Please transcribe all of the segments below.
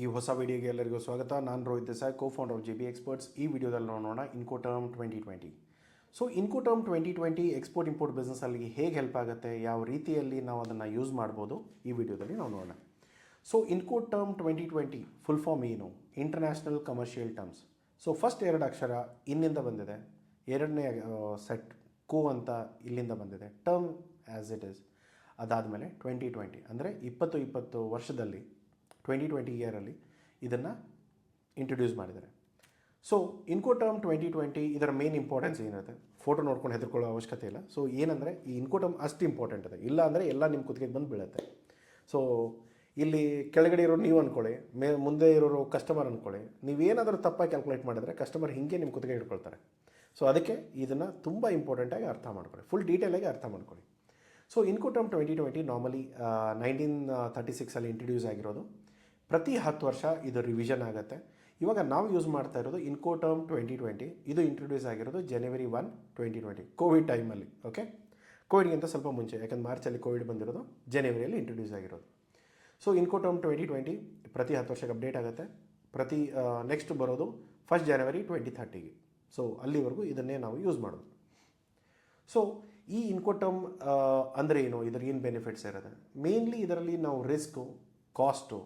ಈ ಹೊಸ ವಿಡಿಯೋಗೆ ಎಲ್ಲರಿಗೂ ಸ್ವಾಗತ. ನಾನು Rohit Desai co of G B experts ಈ ವಿಡಿಯೋದಲ್ಲಿ ನೋಡೋಣ Incoterm twenty twenty so Incoterm twenty twenty export import ಬಿಸ್ನೆಸ್ಸಲ್ಲಿ ಹೇಗೆ ಹೆಲ್ಪ್ ಆಗುತ್ತೆ, ಯಾವ ರೀತಿಯಲ್ಲಿ ನಾವು ಅದನ್ನು ಯೂಸ್ ಮಾಡ್ಬೋದು, ಈ ವಿಡಿಯೋದಲ್ಲಿ ನಾವು ನೋಡೋಣ. So Incoterm twenty twenty full form ಏನು? International commercial terms so first ಎರಡು ಅಕ್ಷರ ಇನ್ನಿಂದ ಬಂದಿದೆ. ಎರಡನೇ ಸೆಟ್ ಕೋ ಅಂತ ಇಲ್ಲಿಂದ ಬಂದಿದೆ. ಟರ್ಮ್ ಆ್ಯಸ್ ಇಟ್ ಈಸ್ ಅದಾದಮೇಲೆ ಟ್ವೆಂಟಿ ಟ್ವೆಂಟಿ ಅಂದರೆ ಇಪ್ಪತ್ತು ಇಪ್ಪತ್ತು ವರ್ಷದಲ್ಲಿ ಟ್ವೆಂಟಿ ಟ್ವೆಂಟಿ ಇಯರಲ್ಲಿ ಇದನ್ನು ಇಂಟ್ರೊಡ್ಯೂಸ್ ಮಾಡಿದ್ದಾರೆ. ಸೊ ಇನ್ಕೋ ಟರ್ಮ್ ಟ್ವೆಂಟಿ ಟ್ವೆಂಟಿ ಇದರ ಮೇನ್ ಇಂಪಾರ್ಟೆನ್ಸ್ ಏನಿರುತ್ತೆ? ಫೋಟೋ ನೋಡ್ಕೊಂಡು ಹೆದರ್ಕೊಳ್ಳೋ ಅವಶ್ಯಕತೆ ಇಲ್ಲ. ಸೊ ಏನಂದರೆ ಈ ಇನ್ಕೋ ಟರ್ಮ್ ಅಷ್ಟು ಇಂಪಾರ್ಟೆಂಟ್ ಇದೆ. ಇಲ್ಲ ಅಂದರೆ ಎಲ್ಲ ನಿಮ್ಮ ಕುತ್ತಿಗೆ ಬಂದು ಬೀಳುತ್ತೆ. ಸೊ ಇಲ್ಲಿ ಕೆಳಗಡೆ ಇರೋರು ನೀವು ಅಂದ್ಕೊಳ್ಳಿ ಮೇ ಮುಂದೆ ಇರೋರು ಕಸ್ಟಮರ್ ಅಂದ್ಕೊಳ್ಳಿ ನೀವೇನಾದರೂ ತಪ್ಪಾಗಿ ಕ್ಯಾಲ್ಕುಲೇಟ್ ಮಾಡಿದ್ರೆ ಕಸ್ಟಮರ್ ಹಿಂಗೆ ನಿಮ್ಮ ಕುತ್ತಿಗೆ ಹಿಡ್ಕೊಳ್ತಾರೆ. ಸೊ ಅದಕ್ಕೆ ಇದನ್ನು ತುಂಬ ಇಂಪಾರ್ಟೆಂಟಾಗಿ ಅರ್ಥ ಮಾಡ್ಕೊಳ್ಳಿ. ಫುಲ್ ಡೀಟೇಲಾಗಿ ಅರ್ಥ ಮಾಡ್ಕೊಳ್ಳಿ. So incoterm twenty twenty normally nineteen thirty ಸಿಕ್ಸಲ್ಲಿ introduce ಆಗಿರೋದು. ಪ್ರತಿ ಹತ್ತು ವರ್ಷ ಇದು ರಿವಿಷನ್ ಆಗುತ್ತೆ. ಇವಾಗ ನಾವು ಯೂಸ್ ಮಾಡ್ತಾ ಇರೋದು ಇನ್ಕೋಟರ್ಮ್ ಟ್ವೆಂಟಿ ಟ್ವೆಂಟಿ ಇದು ಇಂಟ್ರೊಡ್ಯೂಸ್ ಆಗಿರೋದು January one twenty twenty COVID ಟೈಮಲ್ಲಿ ಓಕೆ ಕೋವಿಡ್ಗಿಂತ ಸ್ವಲ್ಪ ಮುಂಚೆ, ಯಾಕಂದ್ರೆ ಮಾರ್ಚಲ್ಲಿ ಕೋವಿಡ್ ಬಂದಿರೋದು ಜನವರಿಯಲ್ಲಿ ಇಂಟ್ರೊಡ್ಯೂಸ್ ಆಗಿರೋದು. ಸೊ ಇನ್ಕೋಟರ್ಮ್ ಟ್ವೆಂಟಿ ಟ್ವೆಂಟಿ ಪ್ರತಿ ಹತ್ತು ವರ್ಷಕ್ಕೆ ಅಪ್ಡೇಟ್ ಆಗುತ್ತೆ. ಪ್ರತಿ ನೆಕ್ಸ್ಟ್ ಬರೋದು ಫಸ್ಟ್ ಜನವರಿ ಟ್ವೆಂಟಿ ಥರ್ಟಿಗೆ ಸೊ ಅಲ್ಲಿವರೆಗೂ ಇದನ್ನೇ ನಾವು ಯೂಸ್ ಮಾಡೋದು. ಸೊ ಈ ಇನ್ಕೋಟಮ್ ಅಂದರೆ ಏನು? ಇದರ ಏನು ಬೆನಿಫಿಟ್ಸ್ ಇರುತ್ತೆ? ಮೇನ್ಲಿ ಇದರಲ್ಲಿ ನಾವು ರಿಸ್ಕು ಕಾಸ್ಟು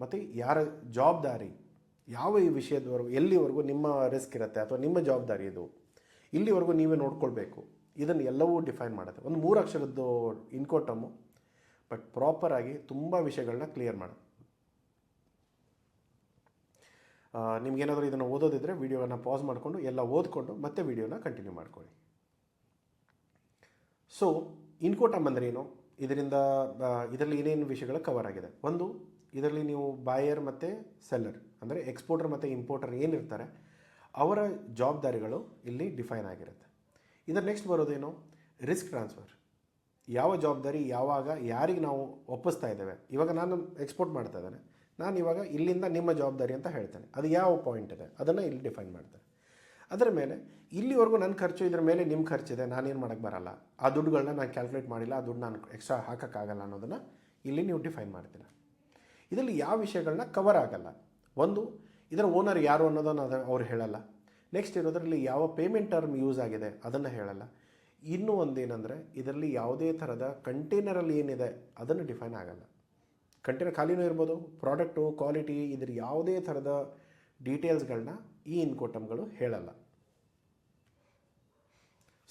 ಮತ್ತು ಯಾರ ಜವಾಬ್ದಾರಿ, ಯಾವ ಈ ವಿಷಯದವರೆಗೂ, ಎಲ್ಲಿವರೆಗೂ ನಿಮ್ಮ ರಿಸ್ಕ್ ಇರುತ್ತೆ ಅಥವಾ ನಿಮ್ಮ ಜವಾಬ್ದಾರಿ ಇದು? ಇಲ್ಲಿವರೆಗೂ ನೀವೇ ನೋಡ್ಕೊಳ್ಬೇಕು. ಇದನ್ನು ಎಲ್ಲವೂ ಡಿಫೈನ್ ಮಾಡುತ್ತೆ. ಒಂದು ಮೂರು ಅಕ್ಷರದ್ದು ಇನ್ಕೋಟಮು ಬಟ್ ಪ್ರಾಪರಾಗಿ ತುಂಬ ವಿಷಯಗಳನ್ನ ಕ್ಲಿಯರ್ ಮಾಡ. ನಿಮಗೇನಾದರೂ ಇದನ್ನು ಓದೋದಿದ್ರೆ ವೀಡಿಯೋನ ಪಾಸ್ ಮಾಡಿಕೊಂಡು, ಎಲ್ಲ ಓದ್ಕೊಂಡು ಮತ್ತೆ ವೀಡಿಯೋನ ಕಂಟಿನ್ಯೂ ಮಾಡ್ಕೊಳ್ಳಿ. ಸೊ ಇನ್ಕೋಟಮ್ ಅಂದರೆ ಏನು? ಇದರಿಂದ ಇದರಲ್ಲಿ ಏನೇನು ವಿಷಯಗಳು ಕವರ್ ಆಗಿದೆ? ಒಂದು ಇದರಲ್ಲಿ ನೀವು ಬಾಯರ್ ಮತ್ತು ಸೆಲ್ಲರ್ ಅಂದರೆ ಎಕ್ಸ್ಪೋರ್ಟರ್ ಮತ್ತು ಇಂಪೋರ್ಟರ್ ಏನಿರ್ತಾರೆ, ಅವರ ಜವಾಬ್ದಾರಿಗಳು ಇಲ್ಲಿ ಡಿಫೈನ್ ಆಗಿರುತ್ತೆ. ಇದರ ನೆಕ್ಸ್ಟ್ ಬರೋದೇನು? ರಿಸ್ಕ್ ಟ್ರಾನ್ಸ್ಫರ್ ಯಾವ ಜವಾಬ್ದಾರಿ ಯಾವಾಗ, ಯಾರಿಗೆ ನಾವು ಒಪ್ಪಿಸ್ತಾ ಇದ್ದೇವೆ? ಇವಾಗ ನಾನು ಎಕ್ಸ್ಪೋರ್ಟ್ ಮಾಡ್ತಾ ಇದ್ದೇನೆ. ನಾನು ಇವಾಗ ಇಲ್ಲಿಂದ ನಿಮ್ಮ ಜವಾಬ್ದಾರಿ ಅಂತ ಹೇಳ್ತೇನೆ. ಅದು ಯಾವ ಪಾಯಿಂಟ್ ಇದೆ? ಅದನ್ನು ಇಲ್ಲಿ ಡಿಫೈನ್ ಮಾಡ್ತಾರೆ ಅದರ ಮೇಲೆ, ಇಲ್ಲಿವರೆಗೂ ನನ್ನ ಖರ್ಚು, ಇದರ ಮೇಲೆ ನಿಮ್ಮ ಖರ್ಚಿದೆ ನಾನೇನು ಮಾಡೋಕ್ಕೆ ಬರಲ್ಲ. ಆ ದುಡ್ಡುಗಳನ್ನ ನಾನು ಕ್ಯಾಲ್ಕುಲೇಟ್ ಮಾಡಿಲ್ಲ, ಆ ದುಡ್ಡು ನಾನು ಎಕ್ಸ್ಟ್ರಾ ಹಾಕೋಕ್ಕಾಗಲ್ಲ ಅನ್ನೋದನ್ನು ಇಲ್ಲಿ ನೀವು ಡಿಫೈನ್ ಮಾಡ್ತೀರ. ಇದರಲ್ಲಿ ಯಾವ ವಿಷಯಗಳನ್ನ ಕವರ್ ಆಗಲ್ಲ. ಒಂದು, ಇದರ ಓನರ್ ಯಾರು ಅನ್ನೋದನ್ನು ಅದು ಅವ್ರು ಹೇಳಲ್ಲ. ನೆಕ್ಸ್ಟ್ ಇರೋದ್ರಲ್ಲಿ ಯಾವ ಪೇಮೆಂಟ್ ಟರ್ಮ್ ಯೂಸ್ ಆಗಿದೆ ಅದನ್ನು ಹೇಳಲ್ಲ. ಇನ್ನೂ ಒಂದೇನೆಂದರೆ, ಇದರಲ್ಲಿ ಯಾವುದೇ ಥರದ ಕಂಟೈನರಲ್ಲಿ ಏನಿದೆ ಅದನ್ನು ಡಿಫೈನ್ ಆಗಲ್ಲ. ಕಂಟೈನರ್ ಖಾಲಿನೂ ಇರ್ಬೋದು ಪ್ರಾಡಕ್ಟು ಕ್ವಾಲಿಟಿ ಇದ್ರ ಯಾವುದೇ ಥರದ ಡೀಟೇಲ್ಸ್ಗಳನ್ನ ಈ ಇನ್ಕೋಟಮ್ಗಳು ಹೇಳಲ್ಲ.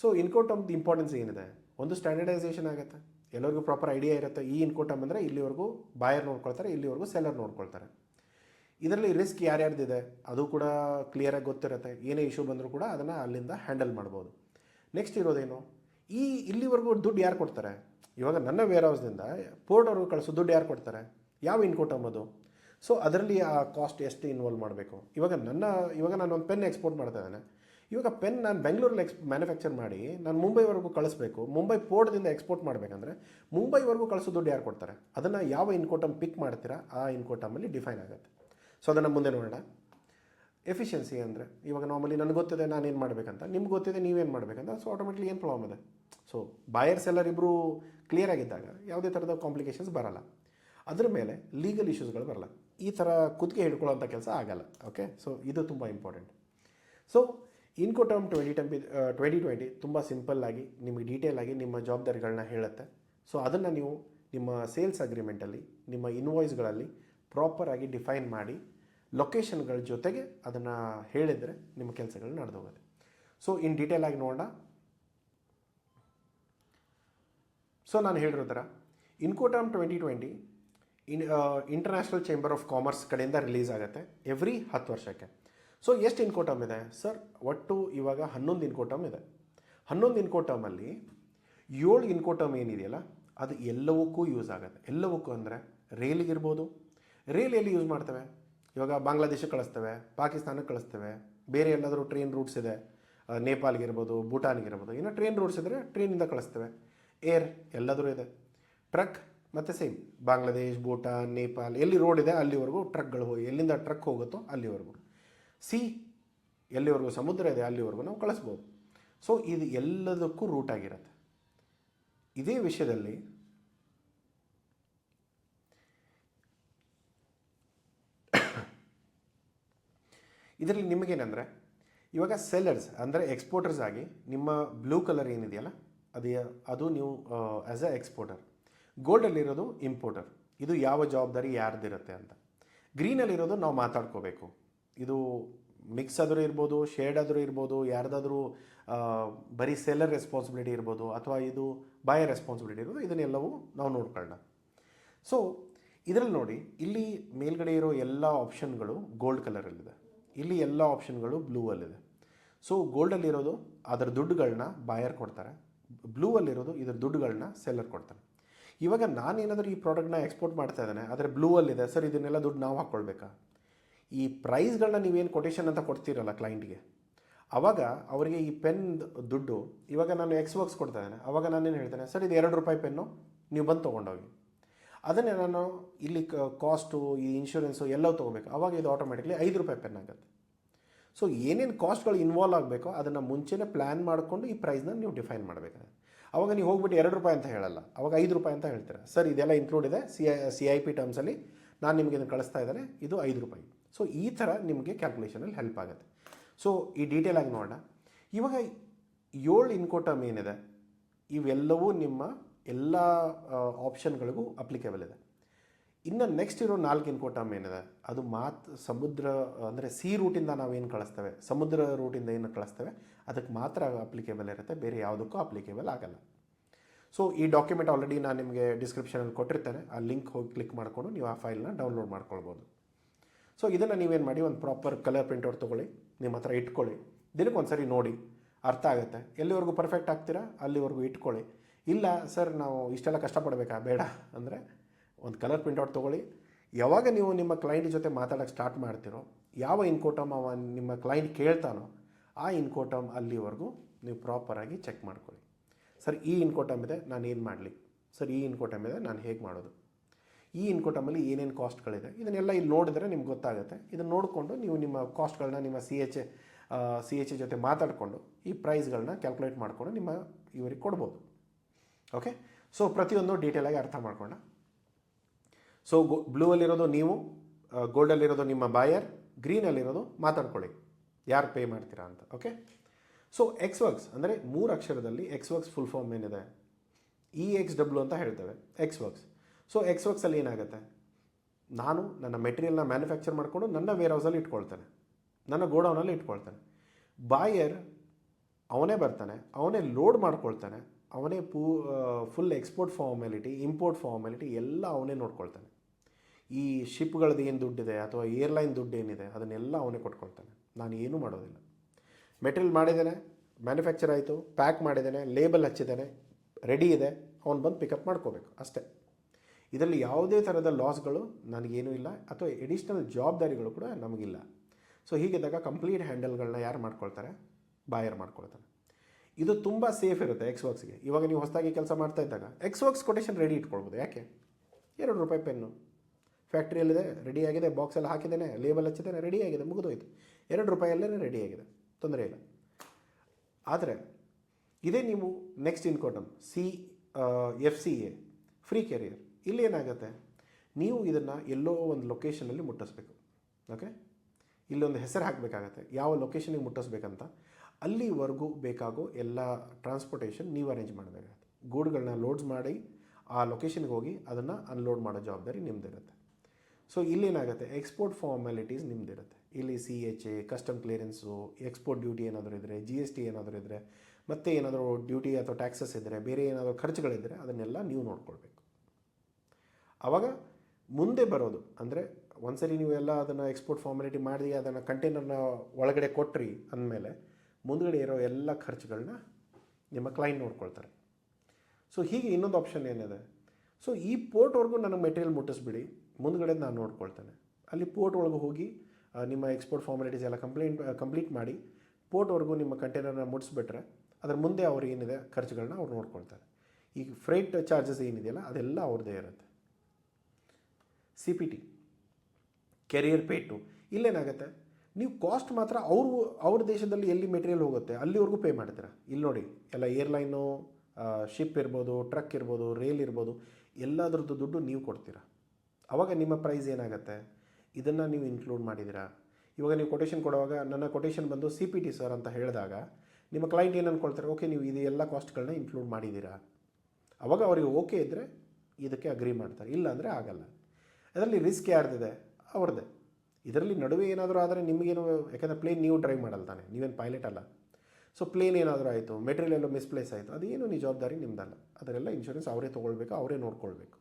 ಸೊ ಇನ್ಕೋಟಮ್ದು ಇಂಪಾರ್ಟೆನ್ಸ್ ಏನಿದೆ? ಒಂದು ಸ್ಟ್ಯಾಂಡರ್ಡೈಸೇಷನ್ ಆಗುತ್ತೆ. ಎಲ್ಲರಿಗೂ ಪ್ರಾಪರ್ ಐಡಿಯಾ ಇರುತ್ತೆ ಈ ಇನ್ಕೋಟಮ್ ಅಂದರೆ ಇಲ್ಲಿವರೆಗೂ ಬಾಯರ್ ನೋಡ್ಕೊಳ್ತಾರೆ, ಇಲ್ಲಿವರೆಗೂ ಸೆಲ್ಲರ್ ನೋಡ್ಕೊಳ್ತಾರೆ. ಇದರಲ್ಲಿ ರಿಸ್ಕ್ ಯಾರ್ಯಾರ್ದಿದೆ ಅದು ಕೂಡ ಕ್ಲಿಯರಾಗಿ ಗೊತ್ತಿರುತ್ತೆ. ಏನೇ ಇಶ್ಯೂ ಬಂದರೂ ಕೂಡ ಅದನ್ನು ಅಲ್ಲಿಂದ ಹ್ಯಾಂಡಲ್ ಮಾಡ್ಬೋದು. ನೆಕ್ಸ್ಟ್ ಇರೋದೇನು? ಈ ಇಲ್ಲಿವರೆಗೂ ದುಡ್ಡು ಯಾರು ಕೊಡ್ತಾರೆ? ಇವಾಗ ನನ್ನ ವೇರ್ ಹೌಸ್ನಿಂದ ಪೋರ್ಟ್ ಕಳಿಸೋ ದುಡ್ಡು ಯಾರು ಕೊಡ್ತಾರೆ? ಯಾವ ಇನ್ಕೋಟಮ್ ಅದು ಸೊ ಅದರಲ್ಲಿ ಆ ಕಾಸ್ಟ್ ಎಷ್ಟು ಇನ್ವಾಲ್ವ್ ಮಾಡಬೇಕು? ಇವಾಗ ನನ್ನ, ಇವಾಗ ನಾನು ಒಂದು ಪೆನ್ ಎಕ್ಸ್ಪೋರ್ಟ್ ಮಾಡ್ತಾ ಇದ್ದೇನೆ. ಇವಾಗ ಪೆನ್ ನಾನು ಬೆಂಗಳೂರಲ್ಲಿ ಎಕ್ಸ್ ಮ್ಯಾನುಫ್ಯಾಕ್ಚರ್ ಮಾಡಿ ನಾನು ಮುಂಬೈವರೆಗೂ ಕಳಿಸ್ಬೇಕು. ಮುಂಬೈ ಪೋರ್ಟ್ದಿಂದ ಎಕ್ಸ್ಪೋರ್ಟ್ ಮಾಡಬೇಕಂದ್ರೆ ಮುಂಬೈವರೆಗೂ ಕಳಿಸೋ ದುಡ್ಡು ಯಾರು ಕೊಡ್ತಾರೆ? ಅದನ್ನು ಯಾವ ಇನ್ಕೋಟಮ್ ಪಿಕ್ ಮಾಡ್ತೀರಾ, ಆ ಇನ್ಕೋಟಮಲ್ಲಿ ಡಿಫೈನ್ ಆಗುತ್ತೆ. ಸೊ ಅದನ್ನು ಮುಂದೆ ನೋಡೋಣ. ಎಫಿಷಿಯನ್ಸಿ ಅಂದರೆ ಇವಾಗ ನಾರ್ಮಲಿ ನನಗೆ ಗೊತ್ತಿದೆ ನಾನು ಏನು ಮಾಡಬೇಕಂತ. ನಿಮ್ಗೆ ಗೊತ್ತಿದೆ ನೀವೇನು ಮಾಡಬೇಕಂತ. ಸೊ ಆಟೋಮೆಟ್ಲಿ ಏನು ಪ್ರಾಬ್ಲಮ್ ಇದೆ? ಸೊ ಬಾಯರ್ಸ್ ಎಲ್ಲರೂ ಇಬ್ಬರು ಕ್ಲಿಯರ್ ಆಗಿದ್ದಾಗ ಯಾವುದೇ ಥರದ ಕಾಂಪ್ಲಿಕೇಶನ್ಸ್ ಬರಲ್ಲ. ಅದ್ರ ಮೇಲೆ ಲೀಗಲ್ ಇಶ್ಯೂಸ್ಗಳು ಬರಲ್ಲ. ಈ ಥರ ಕುತ್ತಿಗೆ ಹಿಡ್ಕೊಳ್ಳೋಂಥ ಕೆಲಸ ಆಗಲ್ಲ. ಓಕೆ ಸೊ ಇದು ತುಂಬ ಇಂಪಾರ್ಟೆಂಟ್ ಸೊ ಇನ್ಕೋಟಮ್ ಟ್ವೆಂಟಿ ಟೆಂಪಿ ಟ್ವೆಂಟಿ ಟ್ವೆಂಟಿ ತುಂಬ ಸಿಂಪಲ್ಲಾಗಿ ನಿಮಗೆ ಡೀಟೇಲ್ ಆಗಿ ನಿಮ್ಮ ಜವಾಬ್ದಾರಿಗಳನ್ನ ಹೇಳುತ್ತೆ. ಸೊ ಅದನ್ನು ನೀವು ನಿಮ್ಮ ಸೇಲ್ಸ್ ಅಗ್ರಿಮೆಂಟಲ್ಲಿ ನಿಮ್ಮ ಇನ್ವಾಯ್ಸ್ಗಳಲ್ಲಿ ಪ್ರಾಪರಾಗಿ ಡಿಫೈನ್ ಮಾಡಿ ಲೊಕೇಶನ್ಗಳ ಜೊತೆಗೆ ಅದನ್ನು ಹೇಳಿದರೆ ನಿಮ್ಮ ಕೆಲಸಗಳು ನಡೆದೋಗುತ್ತೆ. ಸೊ ಇನ್ ಡೀಟೇಲ್ ಆಗಿ ನೋಡೋಣ. ಸೊ ನಾನು ಹೇಳಿರೋ ಥರ, incoterm twenty twenty in international chamber of commerce ಕಡೆಯಿಂದ ರಿಲೀಸ್ ಆಗುತ್ತೆ ಎವ್ರಿ ಹತ್ತು ವರ್ಷಕ್ಕೆ. ಸೊ ಎಷ್ಟು ಇನ್ಕೋಟಮ್ ಇದೆ. ಸರ್ ಒಟ್ಟು ಇವಾಗ ಹನ್ನೊಂದು ಇನ್ಕೋಟಮ್ ಇದೆ. ಹನ್ನೊಂದು ಇನ್ಕೋಟಮಲ್ಲಿ ಏಳು ಇನ್ಕೋಟಮ್ ಏನಿದೆಯಲ್ಲ, ಅದು ಎಲ್ಲವಕ್ಕೂ ಯೂಸ್ ಆಗುತ್ತೆ. ಎಲ್ಲವಕ್ಕೂ ಅಂದರೆ ರೇಲಿಗಿರ್ಬೋದು ರೇಲ್ ಎಲ್ಲಿ ಯೂಸ್ ಮಾಡ್ತೇವೆ? ಇವಾಗ ಬಾಂಗ್ಲಾದೇಶಕ್ಕೆ ಕಳಿಸ್ತೇವೆ, ಪಾಕಿಸ್ತಾನಕ್ಕೆ ಕಳಿಸ್ತೇವೆ, ಬೇರೆ ಎಲ್ಲಾದರೂ ಟ್ರೈನ್ ರೂಟ್ಸ್ ಇದೆ. ನೇಪಾಲ್ಗಿರ್ಬೋದು ಭೂಟಾನ್ಗಿರ್ಬೋದು ಇನ್ನು ಟ್ರೈನ್ ರೂಟ್ಸ್ ಇದ್ದರೆ ಟ್ರೈನಿಂದ ಕಳಿಸ್ತೇವೆ. ಏರ್ ಎಲ್ಲಾದರೂ ಇದೆ. ಟ್ರಕ್ ಮತ್ತು ಸೇಮ್ ಬಾಂಗ್ಲಾದೇಶ್, ಭೂಟಾನ್ ನೇಪಾಲ್ ಎಲ್ಲಿ ರೋಡ್ ಇದೆ ಅಲ್ಲಿವರೆಗೂ ಟ್ರಕ್ಗಳು ಹೋಗಿ, ಎಲ್ಲಿಂದ ಟ್ರಕ್ ಹೋಗುತ್ತೋ ಅಲ್ಲಿವರೆಗೂ. ಸಿ, ಎಲ್ಲಿವರೆಗೂ ಸಮುದ್ರ ಇದೆ, ಅಲ್ಲಿವರೆಗೂ ನಾವು ಕಳಿಸ್ಬೋದು. ಸೊ ಇದು ಎಲ್ಲದಕ್ಕೂ ರೂಟ್ ಆಗಿರುತ್ತೆ. ಇದೇ ವಿಷಯದಲ್ಲಿ ಇದರಲ್ಲಿ ನಿಮಗೇನೆಂದರೆ, ಇವಾಗ ಸೆಲ್ಲರ್ಸ್ ಅಂದರೆ ಎಕ್ಸ್ಪೋರ್ಟರ್ಸ್ ಆಗಿ ನಿಮ್ಮ ಬ್ಲೂ ಕಲರ್ ಏನಿದೆಯಲ್ಲ, ಅದು ಅದು ನೀವು ಆ್ಯಸ್ ಅ ಎಕ್ಸ್ಪೋರ್ಟರ್ ಗೋಲ್ಡಲ್ಲಿರೋದು ಇಂಪೋರ್ಟರ್ ಇದು ಯಾವ ಜವಾಬ್ದಾರಿ ಯಾರ್ದಿರುತ್ತೆ ಅಂತ. ಗ್ರೀನಲ್ಲಿರೋದು ನಾವು ಮಾತಾಡ್ಕೋಬೇಕು. ಇದು ಮಿಕ್ಸ್ ಆದರೂ ಇರ್ಬೋದು ಶೇಡ್ ಆದರೂ ಇರ್ಬೋದು, ಯಾರ್ದಾದ್ರೂ ಬರೀ ಸೆಲ್ಲರ್ ರೆಸ್ಪಾನ್ಸಿಬಿಲಿಟಿ ಇರ್ಬೋದು ಅಥವಾ ಇದು ಬಾಯ ರೆಸ್ಪಾನ್ಸಿಬಿಲಿಟಿ ಇರ್ಬೋದು, ಇದನ್ನೆಲ್ಲವೂ ನಾವು ನೋಡ್ಕೊಳ್ಳೋಣ. ಸೊ ಇದರಲ್ಲಿ ನೋಡಿ, ಇಲ್ಲಿ ಮೇಲ್ಗಡೆ ಇರೋ ಎಲ್ಲ ಆಪ್ಷನ್ಗಳು ಗೋಲ್ಡ್ ಕಲರಲ್ಲಿದೆ ಇಲ್ಲಿ ಎಲ್ಲ ಆಪ್ಷನ್ಗಳು ಬ್ಲೂ ಅಲ್ಲಿದೆ ಸೊ ಗೋಲ್ಡಲ್ಲಿರೋದು ಅದರ ದುಡ್ಡುಗಳನ್ನ ಬಾಯರ್ ಕೊಡ್ತಾರೆ. ಬ್ಲೂ ಅಲ್ಲಿರೋದು ಇದರ ದುಡ್ಡುಗಳನ್ನ ಸೆಲ್ಲರ್ ಕೊಡ್ತಾನೆ ಇವಾಗ ನಾನೇನಾದರೂ ಈ ಪ್ರಾಡಕ್ಟ್ನ ಎಕ್ಸ್ಪೋರ್ಟ್ ಮಾಡ್ತಾ ಇದ್ದಾನೆ, ಆದರೆ ಬ್ಲೂ ಅಲ್ಲಿದೆ ಸರ್ ಇದನ್ನೆಲ್ಲ ದುಡ್ಡು ನಾವು ಹಾಕ್ಕೊಳ್ಬೇಕಾ? ಈ ಪ್ರೈಸ್ಗಳನ್ನ ನೀವೇನು ಕೊಟೇಷನ್ ಅಂತ ಕೊಡ್ತೀರಲ್ಲ ಕ್ಲೈಂಟ್ಗೆ ಅವಾಗ ಅವರಿಗೆ ಈ ಪೆನ್ ದುಡ್ಡು, ಇವಾಗ ನಾನು ಎಕ್ಸ್ ವರ್ಕ್ಸ್ ಕೊಡ್ತಾ ಇದ್ದೇನೆ ಅವಾಗ ನಾನೇನು ಹೇಳ್ತೇನೆ, ಸರ್, ಇದು ಎರಡು ರೂಪಾಯಿ ಪೆನ್ನು ನೀವು ಬಂದು ತೊಗೊಂಡೋಗಿ, ಅದನ್ನೇ ನಾನು ಇಲ್ಲಿ ಕಾಸ್ಟು ಈ ಇನ್ಶೂರೆನ್ಸು ಎಲ್ಲವೂ ತೊಗೋಬೇಕು, ಅವಾಗ ಇದು ಆಟೋಮೆಟಿಕ್ಲಿ ಐದು ರೂಪಾಯಿ ಪೆನ್ ಆಗುತ್ತೆ. ಸೊ ಏನೇನು ಕಾಸ್ಟ್ಗಳು ಇನ್ವಾಲ್ವ್ ಆಗಬೇಕೋ, ಅದನ್ನು ಮುಂಚೆನೇ ಪ್ಲ್ಯಾನ್ ಮಾಡಿಕೊಂಡು ಈ ಪ್ರೈಸ್ನ ನೀವು ಡಿಫೈನ್ ಮಾಡಬೇಕಾಗುತ್ತೆ. ಅವಾಗ ನೀವು ಹೋಗ್ಬಿಟ್ಟು ಎರಡು ರೂಪಾಯಿ ಅಂತ ಹೇಳಲ್ಲ, ಅವಾಗ ಐದು ರೂಪಾಯಿ ಅಂತ ಹೇಳ್ತೀರಾ, ಸರ್, ಇದೆಲ್ಲ ಇನ್ಕ್ಲೂಡ್ ಇದೆ, C I C, I, P ಟರ್ಮ್ಸಲ್ಲಿ ನಾನು ನಿಮಗೆ ಇದನ್ನು ಕಳಿಸ್ತಾ ಇದ್ದೇನೆ, ಇದು ಐದು ರೂಪಾಯಿ. ಸೊ ಈ ಥರ ನಿಮಗೆ ಕ್ಯಾಲ್ಕುಲೇಷನಲ್ಲಿ ಹೆಲ್ಪ್ ಆಗುತ್ತೆ. ಸೊ ಈ ಡೀಟೇಲ್ ಆಗಿ ನೋಡೋಣ. ಇವಾಗ ಏಳು ಇನ್ಕೋಟಮ್ ಏನಿದೆ, ಇವೆಲ್ಲವೂ ನಿಮ್ಮ ಎಲ್ಲ ಆಪ್ಷನ್ಗಳಿಗೂ ಅಪ್ಲಿಕೇಬಲ್ ಇದೆ. ಇನ್ನು ನೆಕ್ಸ್ಟ್ ಇರೋ ನಾಲ್ಕು ಇನ್ಕೋಟಮ್ ಏನಿದೆ, ಅದು ಮಾತ್, ಸಮುದ್ರ, ಅಂದರೆ ಸಿ ರೂಟಿಂದ ನಾವೇನು ಕಳಿಸ್ತೇವೆ, ಸಮುದ್ರ ರೂಟಿಂದ ಏನು ಕಳಿಸ್ತೇವೆ ಅದಕ್ಕೆ ಮಾತ್ರ ಅಪ್ಲಿಕೇಬಲ್ ಇರುತ್ತೆ, ಬೇರೆ ಯಾವುದಕ್ಕೂ ಅಪ್ಲಿಕೇಬಲ್ ಆಗಲ್ಲ. ಸೊ ಈ ಡಾಕ್ಯುಮೆಂಟ್ ಆಲ್ರೆಡಿ ನಾನು ನಿಮಗೆ ಡಿಸ್ಕ್ರಿಪ್ಷನಲ್ಲಿ ಕೊಟ್ಟಿರ್ತೇನೆ, ಆ ಲಿಂಕ್ ಹೋಗಿ ಕ್ಲಿಕ್ ಮಾಡಿಕೊಂಡು ನೀವು ಆ ಫೈಲ್ನ ಡೌನ್ಲೋಡ್ ಮಾಡ್ಕೊಳ್ಬೋದು. ಸೊ ಇದನ್ನು ನೀವೇನು ಮಾಡಿ ಒಂದು ಪ್ರಾಪರ್ ಕಲರ್ ಪ್ರಿಂಟೌಟ್ ತೊಗೊಳ್ಳಿ, ನಿಮ್ಮ ಹತ್ರ ಇಟ್ಕೊಳ್ಳಿ. ದಿನಕ್ಕೆ ಒಂದು ಸರಿ ನೋಡಿ, ಅರ್ಥ ಆಗುತ್ತೆ. ಎಲ್ಲಿವರೆಗೂ ಪರ್ಫೆಕ್ಟ್ ಆಗ್ತೀರಾ? ಅಲ್ಲಿವರೆಗೂ ಇಟ್ಕೊಳ್ಳಿ. ಇಲ್ಲ, ಸರ್, ನಾವು ಇಷ್ಟೆಲ್ಲ ಕಷ್ಟಪಡಬೇಕಾ? ಬೇಡ. ಅಂದರೆ ಒಂದು ಕಲರ್ ಪ್ರಿಂಟೌಟ್ ತೊಗೊಳ್ಳಿ. ಯಾವಾಗ ನೀವು ನಿಮ್ಮ ಕ್ಲೈಂಟ್ ಜೊತೆ ಮಾತಾಡೋಕ್ಕೆ ಸ್ಟಾರ್ಟ್ ಮಾಡ್ತೀರೋ, ಯಾವ ಇನ್ಕೋಟಮ್ ಅವ ನಿಮ್ಮ ಕ್ಲೈಂಟ್ ಕೇಳ್ತಾನೋ, ಆ ಇನ್ಕೋಟಮ್ ಅಲ್ಲಿವರೆಗೂ ನೀವು ಪ್ರಾಪರಾಗಿ ಚೆಕ್ ಮಾಡ್ಕೊಳ್ಳಿ. ಸರ್, ಈ ಇನ್ಕೋಟಮ್ ಇದೆ, ನಾನು ಏನು ಮಾಡಲಿ? ಸರ್, ಈ ಇನ್ಕೋಟಮ್ ಇದೆ, ನಾನು ಹೇಗೆ ಮಾಡೋದು? ಈ ಇನ್ಕೋಟಮಲ್ಲಿ ಏನೇನು ಕಾಸ್ಟ್ಗಳಿದೆ, ಇದನ್ನೆಲ್ಲ ಇಲ್ಲಿ ನೋಡಿದ್ರೆ ನಿಮ್ಗೆ ಗೊತ್ತಾಗುತ್ತೆ. ಇದನ್ನು ನೋಡಿಕೊಂಡು ನೀವು ನಿಮ್ಮ ಕಾಸ್ಟ್ಗಳನ್ನ ನಿಮ್ಮ ಸಿ ಎಚ್ ಸಿ ಎಚ್ ಜೊತೆ ಮಾತಾಡಿಕೊಂಡು ಈ ಪ್ರೈಸ್ಗಳನ್ನ ಕ್ಯಾಲ್ಕುಲೇಟ್ ಮಾಡಿಕೊಂಡು ನಿಮ್ಮ ಇವರಿಗೆ ಕೊಡ್ಬೋದು. ಓಕೆ? ಸೊ, ಪ್ರತಿಯೊಂದು ಡೀಟೇಲಾಗಿ ಅರ್ಥ ಮಾಡ್ಕೊಂಡ. ಸೊ, ಗೋ ಬ್ಲೂವಲ್ಲಿರೋದು ನೀವು ಗೋಲ್ಡಲ್ಲಿರೋದು ನಿಮ್ಮ ಬಾಯರ್ ಗ್ರೀನಲ್ಲಿರೋದು ಮಾತಾಡ್ಕೊಳ್ಳಿ. ಯಾರು ಪೇ ಮಾಡ್ತೀರಾ ಅಂತ, ಓಕೆ? ಸೊ ಎಕ್ಸ್ ವರ್ಕ್ಸ್ ಅಂದರೆ ಮೂರು ಅಕ್ಷರದಲ್ಲಿ ಎಕ್ಸ್ ವರ್ಕ್ಸ್ ಫುಲ್ ಫಾರ್ಮ್ ಏನಿದೆ? ಇ ಎಕ್ಸ್ ಡಬ್ಲ್ಯೂ ಅಂತ ಹೇಳ್ತೇವೆ ಎಕ್ಸ್ ವರ್ಕ್ಸ್ ಸೊ ಎಕ್ಸ್ ವರ್ಕ್ಸಲ್ಲಿ ಏನಾಗುತ್ತೆ? ನಾನು ನನ್ನ ಮೆಟೀರಿಯಲ್ನ ಮ್ಯಾನುಫ್ಯಾಕ್ಚರ್ ಮಾಡಿಕೊಂಡು ನನ್ನ ವೇರ್ ಹೌಸಲ್ಲಿ ಇಟ್ಕೊಳ್ತೇನೆ. ನನ್ನ ಗೋಡೌನಲ್ಲಿ ಇಟ್ಕೊಳ್ತಾನೆ. ಬಾಯರ್ ಅವನೇ ಬರ್ತಾನೆ, ಅವನೇ ಲೋಡ್ ಮಾಡ್ಕೊಳ್ತಾನೆ, ಅವನೇ ಪೂ full export formality import formality ಎಲ್ಲ ಅವನೇ ನೋಡ್ಕೊಳ್ತಾನೆ. ಈ ಶಿಪ್ಗಳದ್ದು ಏನು ದುಡ್ಡಿದೆ ಅಥವಾ ಏರ್ಲೈನ್ ದುಡ್ಡು ಏನಿದೆ ಅದನ್ನೆಲ್ಲ ಅವನೇ ಕೊಟ್ಕೊಳ್ತಾನೆ. ನಾನು ಏನೂ ಮಾಡೋದಿಲ್ಲ. ಮೆಟೀರಿಯಲ್ ಮಾಡಿದ್ದೇನೆ ಮ್ಯಾನುಫ್ಯಾಕ್ಚರ್ ಆಯಿತು ಪ್ಯಾಕ್ ಮಾಡಿದ್ದೇನೆ ಲೇಬಲ್ ಹಚ್ಚಿದ್ದಾನೆ ರೆಡಿ ಇದೆ, ಅವ್ನು ಬಂದು ಪಿಕಪ್ ಮಾಡ್ಕೋಬೇಕು, ಅಷ್ಟೇ. ಇದರಲ್ಲಿ ಯಾವುದೇ ಥರದ ಲಾಸ್ಗಳು ನನಗೇನೂ ಇಲ್ಲ ಅಥವಾ ಎಡಿಷ್ನಲ್ ಜವಾಬ್ದಾರಿಗಳು ಕೂಡ ನಮಗಿಲ್ಲ. ಸೊ ಹೀಗಿದ್ದಾಗ ಕಂಪ್ಲೀಟ್ ಹ್ಯಾಂಡಲ್ಗಳನ್ನ ಯಾರು ಮಾಡ್ಕೊಳ್ತಾರೆ? ಬಾಯರ್ ಮಾಡ್ಕೊಳ್ತಾರೆ. ಇದು ತುಂಬ ಸೇಫ್ ಇರುತ್ತೆ ಎಕ್ಸ್ ವರ್ಕ್ಸ್ಗೆ ಇವಾಗ ನೀವು ಹೊಸದಾಗಿ ಕೆಲಸ ಮಾಡ್ತಾ ಇದ್ದಾಗ ಎಕ್ಸ್ ವರ್ಕ್ಸ್ ಕೊಟೇಷನ್ ರೆಡಿ ಇಟ್ಕೊಳ್ಬೋದು. ಯಾಕೆ? ಎರಡು ರೂಪಾಯಿ ಪೆನ್ನು ಫ್ಯಾಕ್ಟ್ರಿಯಲ್ಲಿದೆ ರೆಡಿ ಆಗಿದೆ ಬಾಕ್ಸಲ್ಲಿ ಹಾಕಿದ್ದೇನೆ ಲೇಬಲ್ ಹಚ್ಚಿದ್ದೇನೆ ಆಗಿದೆ, ಮುಗಿದೋಯ್ತು. ಎರಡು ರೂಪಾಯಲ್ಲೇ ರೆಡಿ ಆಗಿದೆ. ತೊಂದರೆ ಇಲ್ಲ. ಆದರೆ, ಇದೇ ನೀವು next incoterm C F C A free carrier ಇಲ್ಲಿ ಏನಾಗುತ್ತೆ ನೀವು ಇದನ್ನು ಎಲ್ಲೋ ಒಂದು ಲೊಕೇಶನಲ್ಲಿ ಮುಟ್ಟಿಸ್ಬೇಕು. ಓಕೆ ಇಲ್ಲೊಂದು ಹೆಸರು ಹಾಕಬೇಕಾಗತ್ತೆ. ಯಾವ ಲೊಕೇಶನಿಗೆ ಮುಟ್ಟಿಸ್ಬೇಕಂತ? ಅಲ್ಲಿವರೆಗೂ ಬೇಕಾಗೋ ಎಲ್ಲ ಟ್ರಾನ್ಸ್ಪೋರ್ಟೇಷನ್ ನೀವು ಅರೇಂಜ್ ಮಾಡಬೇಕಾಗತ್ತೆ. ಗೂಡ್ಗಳನ್ನ ಲೋಡ್ಸ್ ಮಾಡಿ ಆ ಲೊಕೇಶನ್ಗೆ ಹೋಗಿ ಅದನ್ನು ಅನ್ಲೋಡ್ ಮಾಡೋ ಜವಾಬ್ದಾರಿ ನಿಮ್ಮದಿರುತ್ತೆ ಸೊ ಇಲ್ಲೇನಾಗುತ್ತೆ? ಎಕ್ಸ್ಪೋರ್ಟ್ ಫಾರ್ಮ್ಯಾಲಿಟೀಸ್ ನಿಮ್ಮದಿರುತ್ತೆ ಇಲ್ಲಿ C H A custom clearance export duty ಏನಾದರೂ ಇದ್ದರೆ ಜಿ ಎಸ್ ಟಿ ಏನಾದರೂ ಇದ್ದರೆ ಮತ್ತೆ ಏನಾದರೂ ಡ್ಯೂಟಿ ಅಥವಾ ಟ್ಯಾಕ್ಸಸ್ ಇದ್ದರೆ ಬೇರೆ ಏನಾದರೂ ಖರ್ಚುಗಳಿದ್ದರೆ ಅದನ್ನೆಲ್ಲ ನೀವು ನೋಡ್ಕೊಳ್ಬೇಕು. ಆವಾಗ ಮುಂದೆ ಬರೋದು. ಅಂದರೆ ಒಂದ್ಸರಿ ನೀವು ಎಲ್ಲ ಅದನ್ನು ಎಕ್ಸ್ಪೋರ್ಟ್ ಫಾರ್ಮಾಲಿಟಿ ಮಾಡಿ ಅದನ್ನು ಕಂಟೈನರ್ನ ಒಳಗಡೆ ಕೊಟ್ಟ್ರಿ ಅಂದಮೇಲೆ ಮುಂದುಗಡೆ ಇರೋ ಎಲ್ಲ ಖರ್ಚುಗಳನ್ನ ನಿಮ್ಮ ಕ್ಲೈಂಟ್ ನೋಡ್ಕೊಳ್ತಾರೆ. ಸೊ ಹೀಗೆ ಇನ್ನೊಂದು ಆಪ್ಷನ್ ಏನಿದೆ? ಸೊ ಈ ಪೋರ್ಟ್ವರೆಗೂ ನನಗೆ ಮೆಟೀರಿಯಲ್ ಮುಟ್ಟಿಸ್ಬಿಡಿ. ಮುಂದ್ಗಡೆ ನಾನು ನೋಡ್ಕೊಳ್ತೇನೆ. ಅಲ್ಲಿ ಪೋರ್ಟ್ ಒಳಗೆ ಹೋಗಿ ನಿಮ್ಮ ಎಕ್ಸ್ಪೋರ್ಟ್ ಫಾರ್ಮಾಲಿಟೀಸ್ ಎಲ್ಲ ಕಂಪ್ಲೇಂಟ್ ಕಂಪ್ಲೀಟ್ ಮಾಡಿ ಪೋರ್ಟ್ವರೆಗೂ ನಿಮ್ಮ ಕಂಟೈನರ್ನ ಮುಟ್ಟಿಸ್ಬಿಟ್ರೆ ಅದ್ರ ಮುಂದೆ ಅವ್ರು ಏನಿದೆ ಖರ್ಚುಗಳನ್ನ ಅವ್ರು ನೋಡ್ಕೊಳ್ತಾರೆ. ಈಗ ಫ್ರೈಟ್ ಚಾರ್ಜಸ್ ಏನಿದೆಯಲ್ಲ, ಅದೆಲ್ಲ ಅವ್ರದ್ದೇ ಇರುತ್ತೆ. C P T carrier pay to ಇಲ್ಲೇನಾಗುತ್ತೆ? ನೀವು ಕಾಸ್ಟ್ ಮಾತ್ರ ಅವರು, ಅವ್ರ ದೇಶದಲ್ಲಿ ಎಲ್ಲಿ ಮೆಟೀರಿಯಲ್ ಹೋಗುತ್ತೆ, ಅಲ್ಲಿವರೆಗೂ ಪೇ ಮಾಡ್ತೀರಾ? ಇಲ್ಲಿ ನೋಡಿ, ಎಲ್ಲ ಏರ್ಲೈನು ಶಿಪ್ ಇರ್ಬೋದು ಟ್ರಕ್ ಇರ್ಬೋದು ರೇಲ್ ಇರ್ಬೋದು, ಎಲ್ಲದರದ್ದು ದುಡ್ಡು ನೀವು ಕೊಡ್ತೀರಾ? ಅವಾಗ ನಿಮ್ಮ ಪ್ರೈಸ್ ಏನಾಗುತ್ತೆ? ಇದನ್ನು ನೀವು ಇನ್ಕ್ಲೂಡ್ ಮಾಡಿದ್ದೀರಾ? ಇವಾಗ ನೀವು ಕೊಟೇಶನ್ ಕೊಡುವಾಗ, ನನ್ನ ಕೊಟೇಶನ್ ಬಂದು ಸಿ ಪಿ ಟಿ ಸರ್ ಅಂತ ಹೇಳಿದಾಗ, ನಿಮ್ಮ ಕ್ಲೈಂಟ್ ಏನು ಅಂದ್ಕೊಳ್ತಾರೆ ಓಕೆ ನೀವು ಇದು ಎಲ್ಲ ಕಾಸ್ಟ್ಗಳನ್ನ ಇನ್ಕ್ಲೂಡ್ ಮಾಡಿದ್ದೀರಾ? ಅವಾಗ ಅವರಿಗೆ ಓಕೆ ಇದ್ದರೆ ಇದಕ್ಕೆ ಅಗ್ರಿ ಮಾಡ್ತಾರೆ ಇಲ್ಲ ಅಂದರೆ ಆಗಲ್ಲ. ಅದರಲ್ಲಿ ರಿಸ್ಕ್ ಯಾರ್ದಿದೆ ಅವ್ರದ್ದೇ ಇದರಲ್ಲಿ ನಡುವೆ ಏನಾದರೂ ಆದರೆ ನಿಮಗೇನು, ಯಾಕಂದರೆ ಪ್ಲೇನ್ ನೀವು ಡ್ರೈವ್ ಮಾಡಲ್ಲ ತಾನೆ, ನೀವೇನು ಪೈಲಟ್ ಅಲ್ಲ. ಸೊ ಪ್ಲೇನ್ ಏನಾದರೂ ಆಯಿತು ಮೆಟೀರಿಯಲ್ ಎಲ್ಲೋ ಮಿಸ್ಪ್ಲೇಸ್ ಆಯಿತು ಅದೇನು ನೀವು ಜವಾಬ್ದಾರಿ ನಿಮ್ಮದಲ್ಲ ಅದರೆಲ್ಲ ಇನ್ಶೂರೆನ್ಸ್ ಅವರೇ ತೊಗೊಳ್ಬೇಕು, ಅವರೇ ನೋಡ್ಕೊಳ್ಬೇಕು.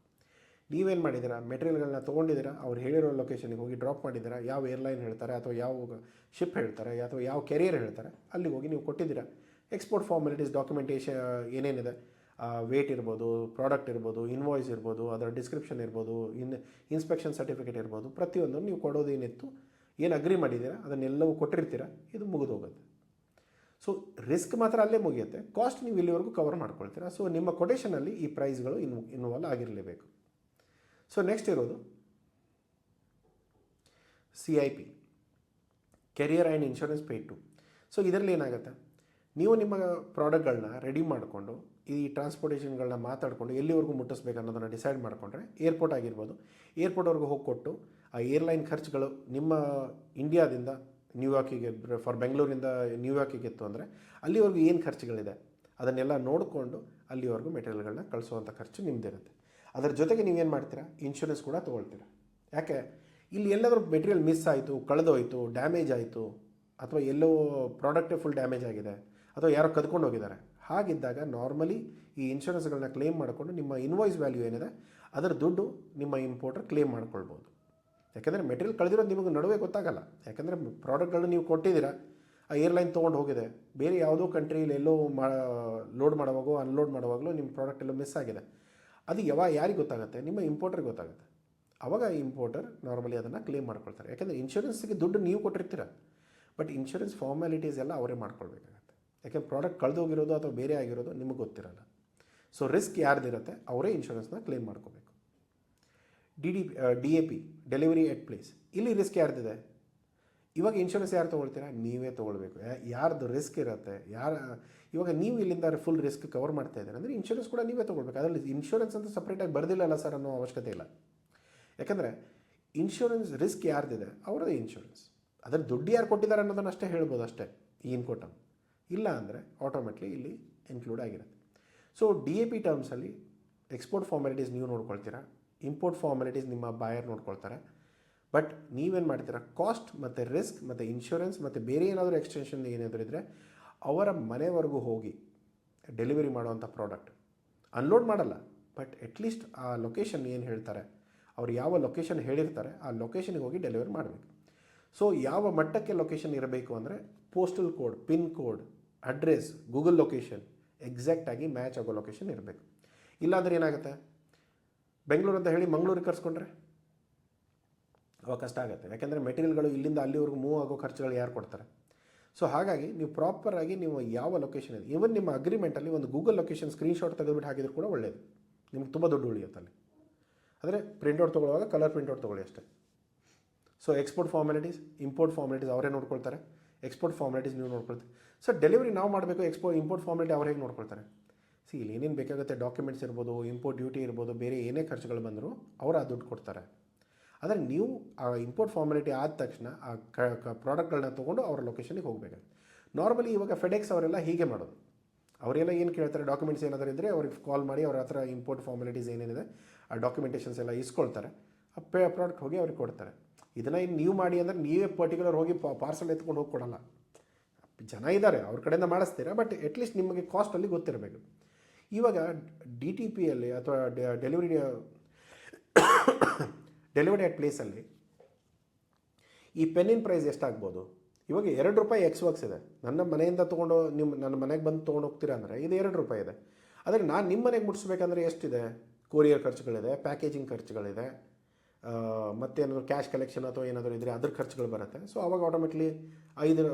ನೀವೇನು ಮಾಡಿದ್ದೀರಾ? ಮೆಟೀರಿಯಲ್ಗಳನ್ನ ತೊಗೊಂಡಿದ್ದೀರಾ? ಅವ್ರು ಹೇಳಿರೋ ಲೊಕೇಶನಿಗೆ ಹೋಗಿ ಡ್ರಾಪ್ ಮಾಡಿದ್ದೀರಾ? ಯಾವ ಏರ್ಲೈನ್ ಹೇಳ್ತಾರೆ, ಅಥವಾ ಯಾವ ಶಿಪ್ ಹೇಳ್ತಾರೆ, ಅಥವಾ ಯಾವ ಕೆರಿಯರ್ ಹೇಳ್ತಾರೆ? ಅಲ್ಲಿಗೆ ಹೋಗಿ ನೀವು ಕೊಟ್ಟಿದ್ದೀರಾ? ಎಕ್ಸ್ಪೋರ್ಟ್ ಫಾರ್ಮಾಲಿಟೀಸ್ ಡಾಕ್ಯುಮೆಂಟೇಷನ್ ಏನೇನಿದೆ? ವೇಟ್ ಇರ್ಬೋದು ಪ್ರಾಡಕ್ಟ್ ಇರ್ಬೋದು ಇನ್ವಾಯ್ಸ್ ಇರ್ಬೋದು, ಅದರ ಡಿಸ್ಕ್ರಿಪ್ಷನ್ ಇರ್ಬೋದು, ಇನ್ ಇನ್ಸ್ಪೆಕ್ಷನ್ ಸರ್ಟಿಫಿಕೇಟ್ ಇರ್ಬೋದು ಪ್ರತಿಯೊಂದು ನೀವು ಕೊಡೋದೇನಿತ್ತು ಏನು ಅಗ್ರಿ ಮಾಡಿದ್ದೀರಾ, ಅದನ್ನೆಲ್ಲವೂ ಕೊಟ್ಟಿರ್ತೀರಾ, ಇದು ಮುಗಿದೋಗುತ್ತೆ ಸೊ ರಿಸ್ಕ್ ಮಾತ್ರ ಅಲ್ಲೇ ಮುಗಿಯುತ್ತೆ ಕಾಸ್ಟ್ ನೀವು ಇಲ್ಲಿವರೆಗೂ ಕವರ್ ಮಾಡ್ಕೊಳ್ತೀರಾ ಸೊ ನಿಮ್ಮ ಕೊಟೇಷನಲ್ಲಿ ಈ ಪ್ರೈಸ್ಗಳು ಇನ್ ಇನ್ವಾಲ್ವ್ ಆಗಿರಲೇಬೇಕು. ಸೊ ನೆಕ್ಸ್ಟ್ ಇರೋದು C I P carrier and insurance pay to so ಇದರಲ್ಲಿ ಏನಾಗುತ್ತೆ, ನೀವು ನಿಮ್ಮ ಪ್ರಾಡಕ್ಟ್ಗಳನ್ನ ರೆಡಿ ಮಾಡಿಕೊಂಡು ಈ ಟ್ರಾನ್ಸ್ಪೋರ್ಟೇಷನ್ಗಳನ್ನ ಮಾತಾಡಿಕೊಂಡು ಎಲ್ಲಿವರೆಗೂ ಮುಟ್ಟಿಸ್ಬೇಕು ಅನ್ನೋದನ್ನು ಡಿಸೈಡ್ ಮಾಡಿಕೊಂಡ್ರೆ ಏರ್ಪೋರ್ಟ್ ಆಗಿರ್ಬೋದು. ಏರ್ಪೋರ್ಟ್ವರೆಗೂ ಹೋಗಿ ಕೊಟ್ಟು ಆ ಏರ್ಲೈನ್ ಖರ್ಚುಗಳು ನಿಮ್ಮ ಇಂಡಿಯಾದಿಂದ ನ್ಯೂಯಾರ್ಕಿಗೆ ಫಾರ್ ಬೆಂಗಳೂರಿಂದ ನ್ಯೂಯಾರ್ಕಿಗೆ ಇತ್ತು ಅಂದರೆ ಅಲ್ಲಿವರೆಗೂ ಏನು ಖರ್ಚುಗಳಿದೆ? ಅದನ್ನೆಲ್ಲ ನೋಡಿಕೊಂಡು ಅಲ್ಲಿವರೆಗೂ ಮೆಟೀರಿಯಲ್ಗಳನ್ನ ಕಳಿಸುವಂಥ ಖರ್ಚು ನಿಮ್ಮದಿರುತ್ತೆ ಅದರ ಜೊತೆಗೆ ನೀವೇನು ಮಾಡ್ತೀರಾ? ಇನ್ಶೂರೆನ್ಸ್ ಕೂಡ ತೊಗೊಳ್ತೀರಾ. ಯಾಕೆ? ಇಲ್ಲಿ ಎಲ್ಲಾದರೂ ಮೆಟೀರಿಯಲ್ ಮಿಸ್ ಆಯಿತು, ಕಳೆದೋಯಿತು ಡ್ಯಾಮೇಜ್ ಆಯಿತು, ಅಥವಾ ಎಲ್ಲೋ ಪ್ರಾಡಕ್ಟೇ ಫುಲ್ ಡ್ಯಾಮೇಜ್ ಆಗಿದೆ, ಅಥವಾ ಯಾರೋ ಕದ್ಕೊಂಡು ಹೋಗಿದ್ದಾರೆ ಹಾಗಿದ್ದಾಗ ನಾರ್ಮಲಿ ಈ ಇನ್ಶೂರೆನ್ಸ್ಗಳನ್ನ ಕ್ಲೇಮ್ ಮಾಡಿಕೊಂಡು ನಿಮ್ಮ ಇನ್ವಾಯ್ಸ್ ವ್ಯಾಲ್ಯೂ ಏನಿದೆ, ಅದರ ದುಡ್ಡು ನಿಮ್ಮ ಇಂಪೋರ್ಟರ್ ಕ್ಲೇಮ್ ಮಾಡ್ಕೊಳ್ಬೋದು. ಯಾಕೆಂದರೆ ಮೆಟೀರಿಯಲ್ ಕಳೆದಿರೋದು ನಿಮಗೆ ನಡುವೆ ಗೊತ್ತಾಗಲ್ಲ. ಯಾಕೆಂದರೆ ಪ್ರಾಡಕ್ಟ್ಗಳನ್ನ ನೀವು ಕೊಟ್ಟಿದ್ದೀರಾ, ಆ ಏರ್ಲೈನ್ ತೊಗೊಂಡು ಹೋಗಿದೆ, ಬೇರೆ ಯಾವುದೋ ಕಂಟ್ರೀಲಿ ಎಲ್ಲೋ ಮಾ ಲೋಡ್ ಮಾಡುವಾಗೋ ಅನ್ಲೋಡ್ ಮಾಡುವಾಗಲೂ ನಿಮ್ಮ ಪ್ರಾಡಕ್ಟ್ ಎಲ್ಲೋ ಮಿಸ್ ಆಗಿದೆ. ಅದು ಯಾವಾಗ ಯಾರಿಗೆ ಗೊತ್ತಾಗುತ್ತೆ? ನಿಮ್ಮ ಇಂಪೋರ್ಟರ್ಗೆ ಗೊತ್ತಾಗುತ್ತೆ. ಆವಾಗ ಇಂಪೋರ್ಟರ್ ನಾರ್ಮಲಿ ಅದನ್ನು ಕ್ಲೇಮ್ ಮಾಡ್ಕೊಳ್ತಾರೆ. ಯಾಕೆಂದರೆ ಇನ್ಶೂರೆನ್ಸ್ಗೆ ದುಡ್ಡು ನೀವು ಕೊಟ್ಟಿರ್ತೀರ. ಬಟ್ ಇನ್ಶೂರೆನ್ಸ್ ಫಾರ್ಮ್ಯಾಲಿಟೀಸ್ ಎಲ್ಲ ಅವರೇ ಮಾಡ್ಕೊಳ್ಬೇಕಾಗತ್ತೆ. ಯಾಕೆಂದ್ರೆ ಪ್ರಾಡಕ್ಟ್ ಕಳೆದೋಗಿರೋದು ಅಥವಾ ಬೇರೆ ಆಗಿರೋದು ನಿಮಗೆ ಗೊತ್ತಿರಲ್ಲ. ಸೊ ರಿಸ್ಕ್ ಯಾರ್ದಿರುತ್ತೆ ಅವರೇ ಇನ್ಶೂರೆನ್ಸ್ನ ಕ್ಲೇಮ್ ಮಾಡ್ಕೋಬೇಕು. D D D A P delivery at place ಇಲ್ಲಿ ರಿಸ್ಕ್ ಯಾರ್ದಿದೆ? ಇವಾಗ ಇನ್ಶೂರೆನ್ಸ್ ಯಾರು ತೊಗೊಳ್ತೀರಾ? ನೀವೇ ತೊಗೊಳ್ಬೇಕು. ಯಾರ್ದು ರಿಸ್ಕ್ ಇರುತ್ತೆ? ಯಾರು, ಇವಾಗ ನೀವು ಇಲ್ಲಿಂದ ಫುಲ್ ರಿಸ್ಕ್ ಕವರ್ ಮಾಡ್ತಾ ಇದ್ದಾರೆ ಅಂದರೆ ಇನ್ಶೂರೆನ್ಸ್ ಕೂಡ ನೀವೇ ತೊಗೊಳ್ಬೇಕು. ಅದರಲ್ಲಿ ಇನ್ಶೂರೆನ್ಸ್ ಅಂತ ಸಪ್ರೇಟಾಗಿ ಬರ್ದಿಲ್ಲಲ್ಲ ಸರ್ ಅನ್ನೋ ಅವಶ್ಯಕತೆ ಇಲ್ಲ. ಯಾಕಂದರೆ ಇನ್ಶೂರೆನ್ಸ್ ರಿಸ್ಕ್ ಯಾರ್ದಿದೆ? ಅವರದೇ ಇನ್ಶೂರೆನ್ಸ್ ಅದರ ದುಡ್ಡು ಯಾರು ಕೊಟ್ಟಿದ್ದಾರೆ ಅನ್ನೋದನ್ನು ಅಷ್ಟೇ ಹೇಳ್ಬೋದು ಅಷ್ಟೇ, ಈ ಇನ್ಕೋಟಮ್ ಇಲ್ಲ ಅಂದರೆ ಆಟೋಮೆಟ್ಲಿ ಇಲ್ಲಿ ಇನ್ಕ್ಲೂಡ್ ಆಗಿರುತ್ತೆ. ಸೊ ಡಿ ಎ ಪಿ ಟರ್ಮ್ಸಲ್ಲಿ ಎಕ್ಸ್ಪೋರ್ಟ್ ಫಾರ್ಮಾಲಿಟೀಸ್ ನೀವು ನೋಡ್ಕೊಳ್ತೀರಾ? ಇಂಪೋರ್ಟ್ ಫಾರ್ಮಾಲಿಟೀಸ್ ನಿಮ್ಮ ಬಾಯರ್ ನೋಡ್ಕೊಳ್ತಾರೆ. ಬಟ್ ನೀವೇನು ಮಾಡ್ತೀರಾ? ಕಾಸ್ಟ್ ಮತ್ತು ರಿಸ್ಕ್ ಮತ್ತು ಇನ್ಶೂರೆನ್ಸ್ ಮತ್ತು ಬೇರೆ ಏನಾದರೂ ಎಕ್ಸ್ಟೆನ್ಷನ್ ಏನಾದರೂ ಇದ್ದರೆ ಅವರ ಮನೆವರೆಗೂ ಹೋಗಿ ಡೆಲಿವರಿ ಮಾಡುವಂಥ ಪ್ರಾಡಕ್ಟ್ ಅನ್ಲೋಡ್ ಮಾಡಲ್ಲ. ಬಟ್ ಅಟ್ಲೀಸ್ಟ್ ಆ ಲೊಕೇಶನ್ ಏನು ಹೇಳ್ತಾರೆ? ಅವ್ರು ಯಾವ ಲೊಕೇಶನ್ ಹೇಳಿರ್ತಾರೆ, ಆ ಲೊಕೇಶನ್ಗೆ ಹೋಗಿ ಡೆಲಿವರಿ ಮಾಡಬೇಕು. ಸೊ ಯಾವ ಮಟ್ಟಕ್ಕೆ ಲೊಕೇಶನ್ ಇರಬೇಕು ಅಂದರೆ postal code pin code address, Google location ಎಕ್ಸಾಕ್ಟಾಗಿ match ಆಗೋ ಲೊಕೇಶನ್ ಇರಬೇಕು. ಇಲ್ಲಾಂದ್ರೆ ಏನಾಗುತ್ತೆ? ಬೆಂಗಳೂರು ಅಂತ ಹೇಳಿ ಮಂಗಳೂರಿಗೆ ಕರ್ಸ್ಕೊಂಡ್ರೆ ಅವಾಗ ಕಷ್ಟ ಆಗುತ್ತೆ. ಯಾಕೆಂದರೆ ಮೆಟೀರಿಯಲ್ಗಳು ಇಲ್ಲಿಂದ ಅಲ್ಲಿವರೆಗೂ ಮೂವ್ ಆಗೋ ಖರ್ಚುಗಳು ಯಾರು ಕೊಡ್ತಾರೆ? ಸೊ ಹಾಗಾಗಿ ನೀವು ಪ್ರಾಪರಾಗಿ ನೀವು ಯಾವ ಲೊಕೇಶನ್ ಇದೆ? ಈವನ್ ನಿಮ್ಮ ಅಗ್ರಿಮೆಂಟಲ್ಲಿ ಒಂದು ಗೂಗಲ್ ಲೊಕೇಶನ್ ಸ್ಕ್ರೀನ್ಶಾಟ್ ತೆಗೆದುಬಿಟ್ಟು ಹಾಕಿದ್ರು ಕೂಡ ಒಳ್ಳೆಯದು ನಿಮ್ಗೆ ತುಂಬ ದುಡ್ಡು ಉಳಿಯುತ್ತೆ ಅಲ್ಲಿ. ಆದರೆ ಪ್ರಿಂಟ್ಔಟ್ ತೊಗೊಳ್ಳುವಾಗ ಕಲರ್ ಪ್ರಿಂಟೌಟ್ ತೊಗೊಳ್ಳಿ ಅಷ್ಟೇ. So export formalities import formalities ಅವರೇ ನೋಡ್ಕೊಳ್ತಾರೆ. ಎಕ್ಸ್ಪೋರ್ಟ್ ಫಾರ್ಮಾಲಿಟೀಸ್ ನೀವು ನೋಡ್ಕೊಳ್ತೀವಿ ಸೊ ಡೆಲಿವರಿ ನಾವು ಮಾಡಬೇಕು ಎಕ್ಸ್ಪೋ ಇಂಪೋರ್ಟ್ ಫಾರ್ಮಾಲಿಟಿ ಅವ್ರು ಹೇಗೆ ನೋಡ್ಕೊಳ್ತಾರೆ? ಸಿ ಇಲ್ಲಿ ಏನೇನು ಬೇಕಾಗುತ್ತೆ ಡಾಕ್ಯುಮೆಂಟ್ಸ್ ಇರ್ಬೋದು ಇಂಪೋರ್ಟ್ ಡ್ಯೂಟಿ ಇರ್ಬೋದು, ಬೇರೆ ಏನೇ ಖರ್ಚುಗಳು ಬಂದರೂ ಅವರು ಆ ದುಡ್ಡು ಕೊಡ್ತಾರೆ. ಆದರೆ ನೀವು ಆ ಇಂಪೋರ್ಟ್ ಫಾರ್ಮಾಲಿಟಿ ಆದ ತಕ್ಷಣ ಆ ಕ ಪ್ರಾಡಕ್ಟ್ಗಳನ್ನ ತೊಗೊಂಡು ಅವ್ರ ಲೊಕೇಶನಿಗೆ ಹೋಗಬೇಕಾಗುತ್ತೆ. ನಾರ್ಮಲಿ ಇವಾಗ ಫೆಡೆಕ್ಸ್ ಅವರೆಲ್ಲ ಹೀಗೆ ಮಾಡೋದು. ಅವರೆಲ್ಲ ಏನು ಕೇಳ್ತಾರೆ ಡಾಕ್ಯುಮೆಂಟ್ಸ್ ಏನಾದರೂ ಇದ್ದರೆ ಅವ್ರಿಗೆ ಕಾಲ್ ಮಾಡಿ ಅವ್ರ ಹತ್ರ ಇಂಪೋರ್ಟ್ ಫಾರ್ಮಾಲಿಟೀಸ್ ಏನೇನಿದೆ, ಆ ಡಾಕ್ಯುಮೆಂಟೇಷನ್ಸ್ ಎಲ್ಲ ಇಸ್ಕೊಳ್ತಾರೆ. ಆ ಪ್ರಾಡಕ್ಟ್ ಹೋಗಿ ಅವ್ರಿಗೆ ಕೊಡ್ತಾರೆ. ಇದನ್ನು ಇನ್ನು ನೀವು ಮಾಡಿ ಅಂದರೆ ನೀವೇ ಪರ್ಟಿಕ್ಯುಲರ್ ಹೋಗಿ ಪಾರ್ಸಲ್ ಎತ್ಕೊಂಡು ಹೋಗಿ ಕೊಡಲ್ಲ ಜನ ಇದ್ದಾರೆ ಅವ್ರ ಕಡೆಯಿಂದ ಮಾಡಿಸ್ತೀರಾ ಬಟ್ ಅಟ್ಲೀಸ್ಟ್ ನಿಮಗೆ ಕಾಸ್ಟಲ್ಲಿ ಗೊತ್ತಿರಬೇಕು. ಇವಾಗ ಡಿ ಟಿ ಪಿಯಲ್ಲಿ ಅಥವಾ ಡೆಲಿವರಿ ಡೆಲಿವರಿ ಅಟ್ ಪ್ಲೇಸಲ್ಲಿ ಈ ಪೆನ್ನಿನ ಪ್ರೈಸ್ ಎಷ್ಟಾಗ್ಬೋದು? ಇವಾಗ ಎರಡು ರೂಪಾಯಿ ಎಕ್ಸ್ ವರ್ಕ್ಸ್ ಇದೆ. ನನ್ನ ಮನೆಯಿಂದ ತೊಗೊಂಡು, ನಿಮ್ಮ, ನನ್ನ ಮನೆಗೆ ಬಂದು ತೊಗೊಂಡು ಹೋಗ್ತೀರಾ ಅಂದರೆ ಇದು ಎರಡು ರೂಪಾಯಿ ಇದೆ. ಆದರೆ ನಾನು ನಿಮ್ಮ ಮನೆಗೆ ಮುಟ್ಸ್ಬೇಕಂದ್ರೆ ಎಷ್ಟಿದೆ? ಕೊರಿಯರ್ ಖರ್ಚುಗಳಿದೆ ಪ್ಯಾಕೇಜಿಂಗ್ ಖರ್ಚುಗಳಿದೆ. ಮತ್ತೇನಾದರೂ ಕ್ಯಾಶ್ ಕಲೆಕ್ಷನ್ ಅಥವಾ ಏನಾದರೂ ಇದ್ದರೆ ಅದ್ರ ಖರ್ಚುಗಳು ಬರುತ್ತೆ. ಸೊ ಅವಾಗ ಆಟೋಮೆಟ್ಲಿ ಐದು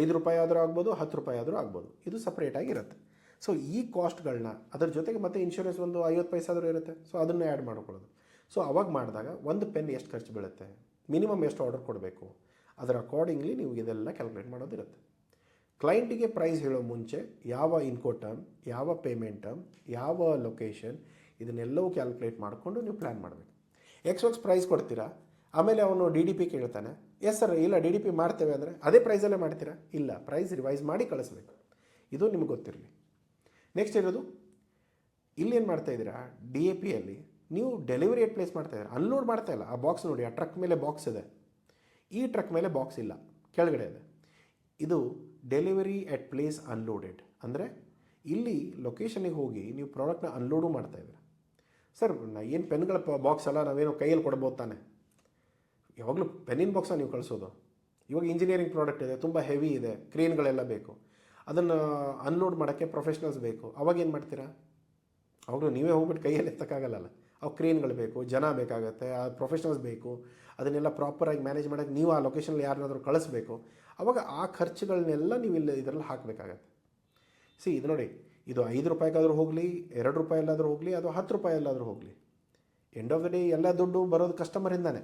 ಐದು ರೂಪಾಯಿ ಆದರೂ ಆಗ್ಬೋದು, ಹತ್ತು ರೂಪಾಯಿ ಆದರೂ ಆಗ್ಬೋದು. ಇದು ಸಪ್ರೇಟಾಗಿ ಇರುತ್ತೆ. ಸೊ ಈ ಕಾಸ್ಟ್ಗಳನ್ನ ಅದ್ರ ಜೊತೆಗೆ ಮತ್ತೆ ಇನ್ಶೂರೆನ್ಸ್ ಒಂದು ಐವತ್ತು ಪೈಸೆ ಆದರೂ ಇರುತ್ತೆ. ಸೊ ಅದನ್ನು ಆ್ಯಡ್ ಮಾಡ್ಕೊಳ್ಳೋದು. ಸೊ ಅವಾಗ ಮಾಡಿದಾಗ ಒಂದು ಪೆನ್ ಎಷ್ಟು ಖರ್ಚು ಬೀಳುತ್ತೆ? ಮಿನಿಮಮ್ ಎಷ್ಟು ಆರ್ಡರ್ ಕೊಡಬೇಕು? ಅದರ ಅಕಾರ್ಡಿಂಗ್ಲಿ ನೀವು ಇದೆಲ್ಲ ಕ್ಯಾಲ್ಕುಲೇಟ್ ಮಾಡೋದಿರುತ್ತೆ ಕ್ಲೈಂಟಿಗೆ ಪ್ರೈಸ್ ಹೇಳೋ ಮುಂಚೆ ಯಾವ ಇನ್ಕೋ ಟರ್ಮ್ ಯಾವ ಪೇಮೆಂಟ್ ಟರ್ಮ್ ಯಾವ ಲೊಕೇಶನ್ ಇದನ್ನೆಲ್ಲವೂ ಕ್ಯಾಲ್ಕುಲೇಟ್ ಮಾಡಿಕೊಂಡು ನೀವು ಪ್ಲ್ಯಾನ್ ಮಾಡಬೇಕು. ಎಕ್ಸ್ ಬಾಕ್ಸ್ ಪ್ರೈಸ್ ಕೊಡ್ತೀರಾ? ಆಮೇಲೆ ಅವನು ಡಿ ಡಿ ಪಿ ಕೇಳ್ತಾನೆ ಎಸ್ ಸರ್ ಇಲ್ಲ ಡಿ ಡಿ ಪಿ ಮಾಡ್ತೇವೆ ಅಂದರೆ ಅದೇ ಪ್ರೈಸಲ್ಲೇ ಮಾಡ್ತೀರಾ? ಇಲ್ಲ ಪ್ರೈಸ್ ರಿವೈಸ್ ಮಾಡಿ ಕಳಿಸ್ಬೇಕು. ಇದು ನಿಮ್ಗೆ ಗೊತ್ತಿರಲಿ. ನೆಕ್ಸ್ಟ್ ಇರೋದು ಇಲ್ಲೇನು ಮಾಡ್ತಾ ಇದ್ದೀರಾ? ಡಿ ಎ ಪಿಯಲ್ಲಿ ನೀವು ಡೆಲಿವರಿ ಎಟ್ ಪ್ಲೇಸ್ ಮಾಡ್ತಾ ಇದ್ದೀರಾ? ಅನ್ಲೋಡ್ ಮಾಡ್ತಾ ಇಲ್ಲ. ಆ ಬಾಕ್ಸ್ ನೋಡಿ, ಆ ಟ್ರಕ್ ಮೇಲೆ ಬಾಕ್ಸ್ ಇದೆ. ಈ ಟ್ರಕ್ ಮೇಲೆ ಬಾಕ್ಸ್ ಇಲ್ಲ. ಕೆಳಗಡೆ ಇದೆ. ಇದು ಡೆಲಿವರಿ ಎಟ್ ಪ್ಲೇಸ್ ಅನ್ಲೋಡೆಡ್ ಅಂದರೆ ಇಲ್ಲಿ ಲೊಕೇಶನಿಗೆ ಹೋಗಿ ನೀವು ಪ್ರಾಡಕ್ಟ್ನ ಅನ್ಲೋಡು ಮಾಡ್ತಾ ಇದ್ದೀರಾ. ಸರ್ ಏನು ಪೆನ್ಗಳ ಬಾಕ್ಸ್ ಅಲ್ಲ, ನಾವೇನೋ ಕೈಯಲ್ಲಿ ಕೊಡ್ಬೋದು ತಾನೆ. ಯಾವಾಗಲೂ ಪೆನ್ನಿನ ಬಾಕ್ಸ ನೀವು ಕಳಿಸೋದು. ಇವಾಗ ಇಂಜಿನಿಯರಿಂಗ್ ಪ್ರಾಡಕ್ಟ್ ಇದೆ, ತುಂಬ ಹೆವಿ ಇದೆ ಕ್ರೇನ್ಗಳೆಲ್ಲ ಬೇಕು. ಅದನ್ನು ಅನ್ಲೋಡ್ ಮಾಡೋಕ್ಕೆ ಪ್ರೊಫೆಷ್ನಲ್ಸ್ ಬೇಕು. ಅವಾಗ ಏನು ಮಾಡ್ತೀರಾ? ಅವಾಗಲೂ ನೀವೇ ಹೋಗ್ಬಿಟ್ಟು ಕೈಯಲ್ಲಿ ಎತ್ತಕ್ಕಾಗಲ್ಲ ಅವು ಕ್ರೇನ್ಗಳು ಬೇಕು, ಜನ ಬೇಕಾಗುತ್ತೆ, ಆ ಪ್ರೊಫೆಷ್ನಲ್ಸ್ ಬೇಕು. ಅದನ್ನೆಲ್ಲ ಪ್ರಾಪರಾಗಿ ಮ್ಯಾನೇಜ್ ಮಾಡೋಕ್ಕೆ ನೀವು ಆ ಲೊಕೇಶನಲ್ಲಿ ಯಾರನ್ನಾದರೂ ಕಳಿಸ್ಬೇಕು. ಅವಾಗ ಆ ಖರ್ಚುಗಳನ್ನೆಲ್ಲ ನೀವು ಇಲ್ಲಿ ಇದರಲ್ಲಿ ಹಾಕಬೇಕಾಗತ್ತೆ. ಸಿ ಇದು ನೋಡಿ ಇದು ಐದು ರೂಪಾಯಿಗಾದರೂ ಹೋಗಲಿ, ಎರಡು ರೂಪಾಯಲ್ಲಾದರೂ ಹೋಗಲಿ ಅಥವಾ ಹತ್ತು ರೂಪಾಯಲ್ಲಾದರೂ ಹೋಗಲಿ. ಎಂಡ್ ಆಫ್ ದ ಡೇ ಎಲ್ಲ ದುಡ್ಡು ಬರೋದು ಕಸ್ಟಮರಿಂದಾನೆ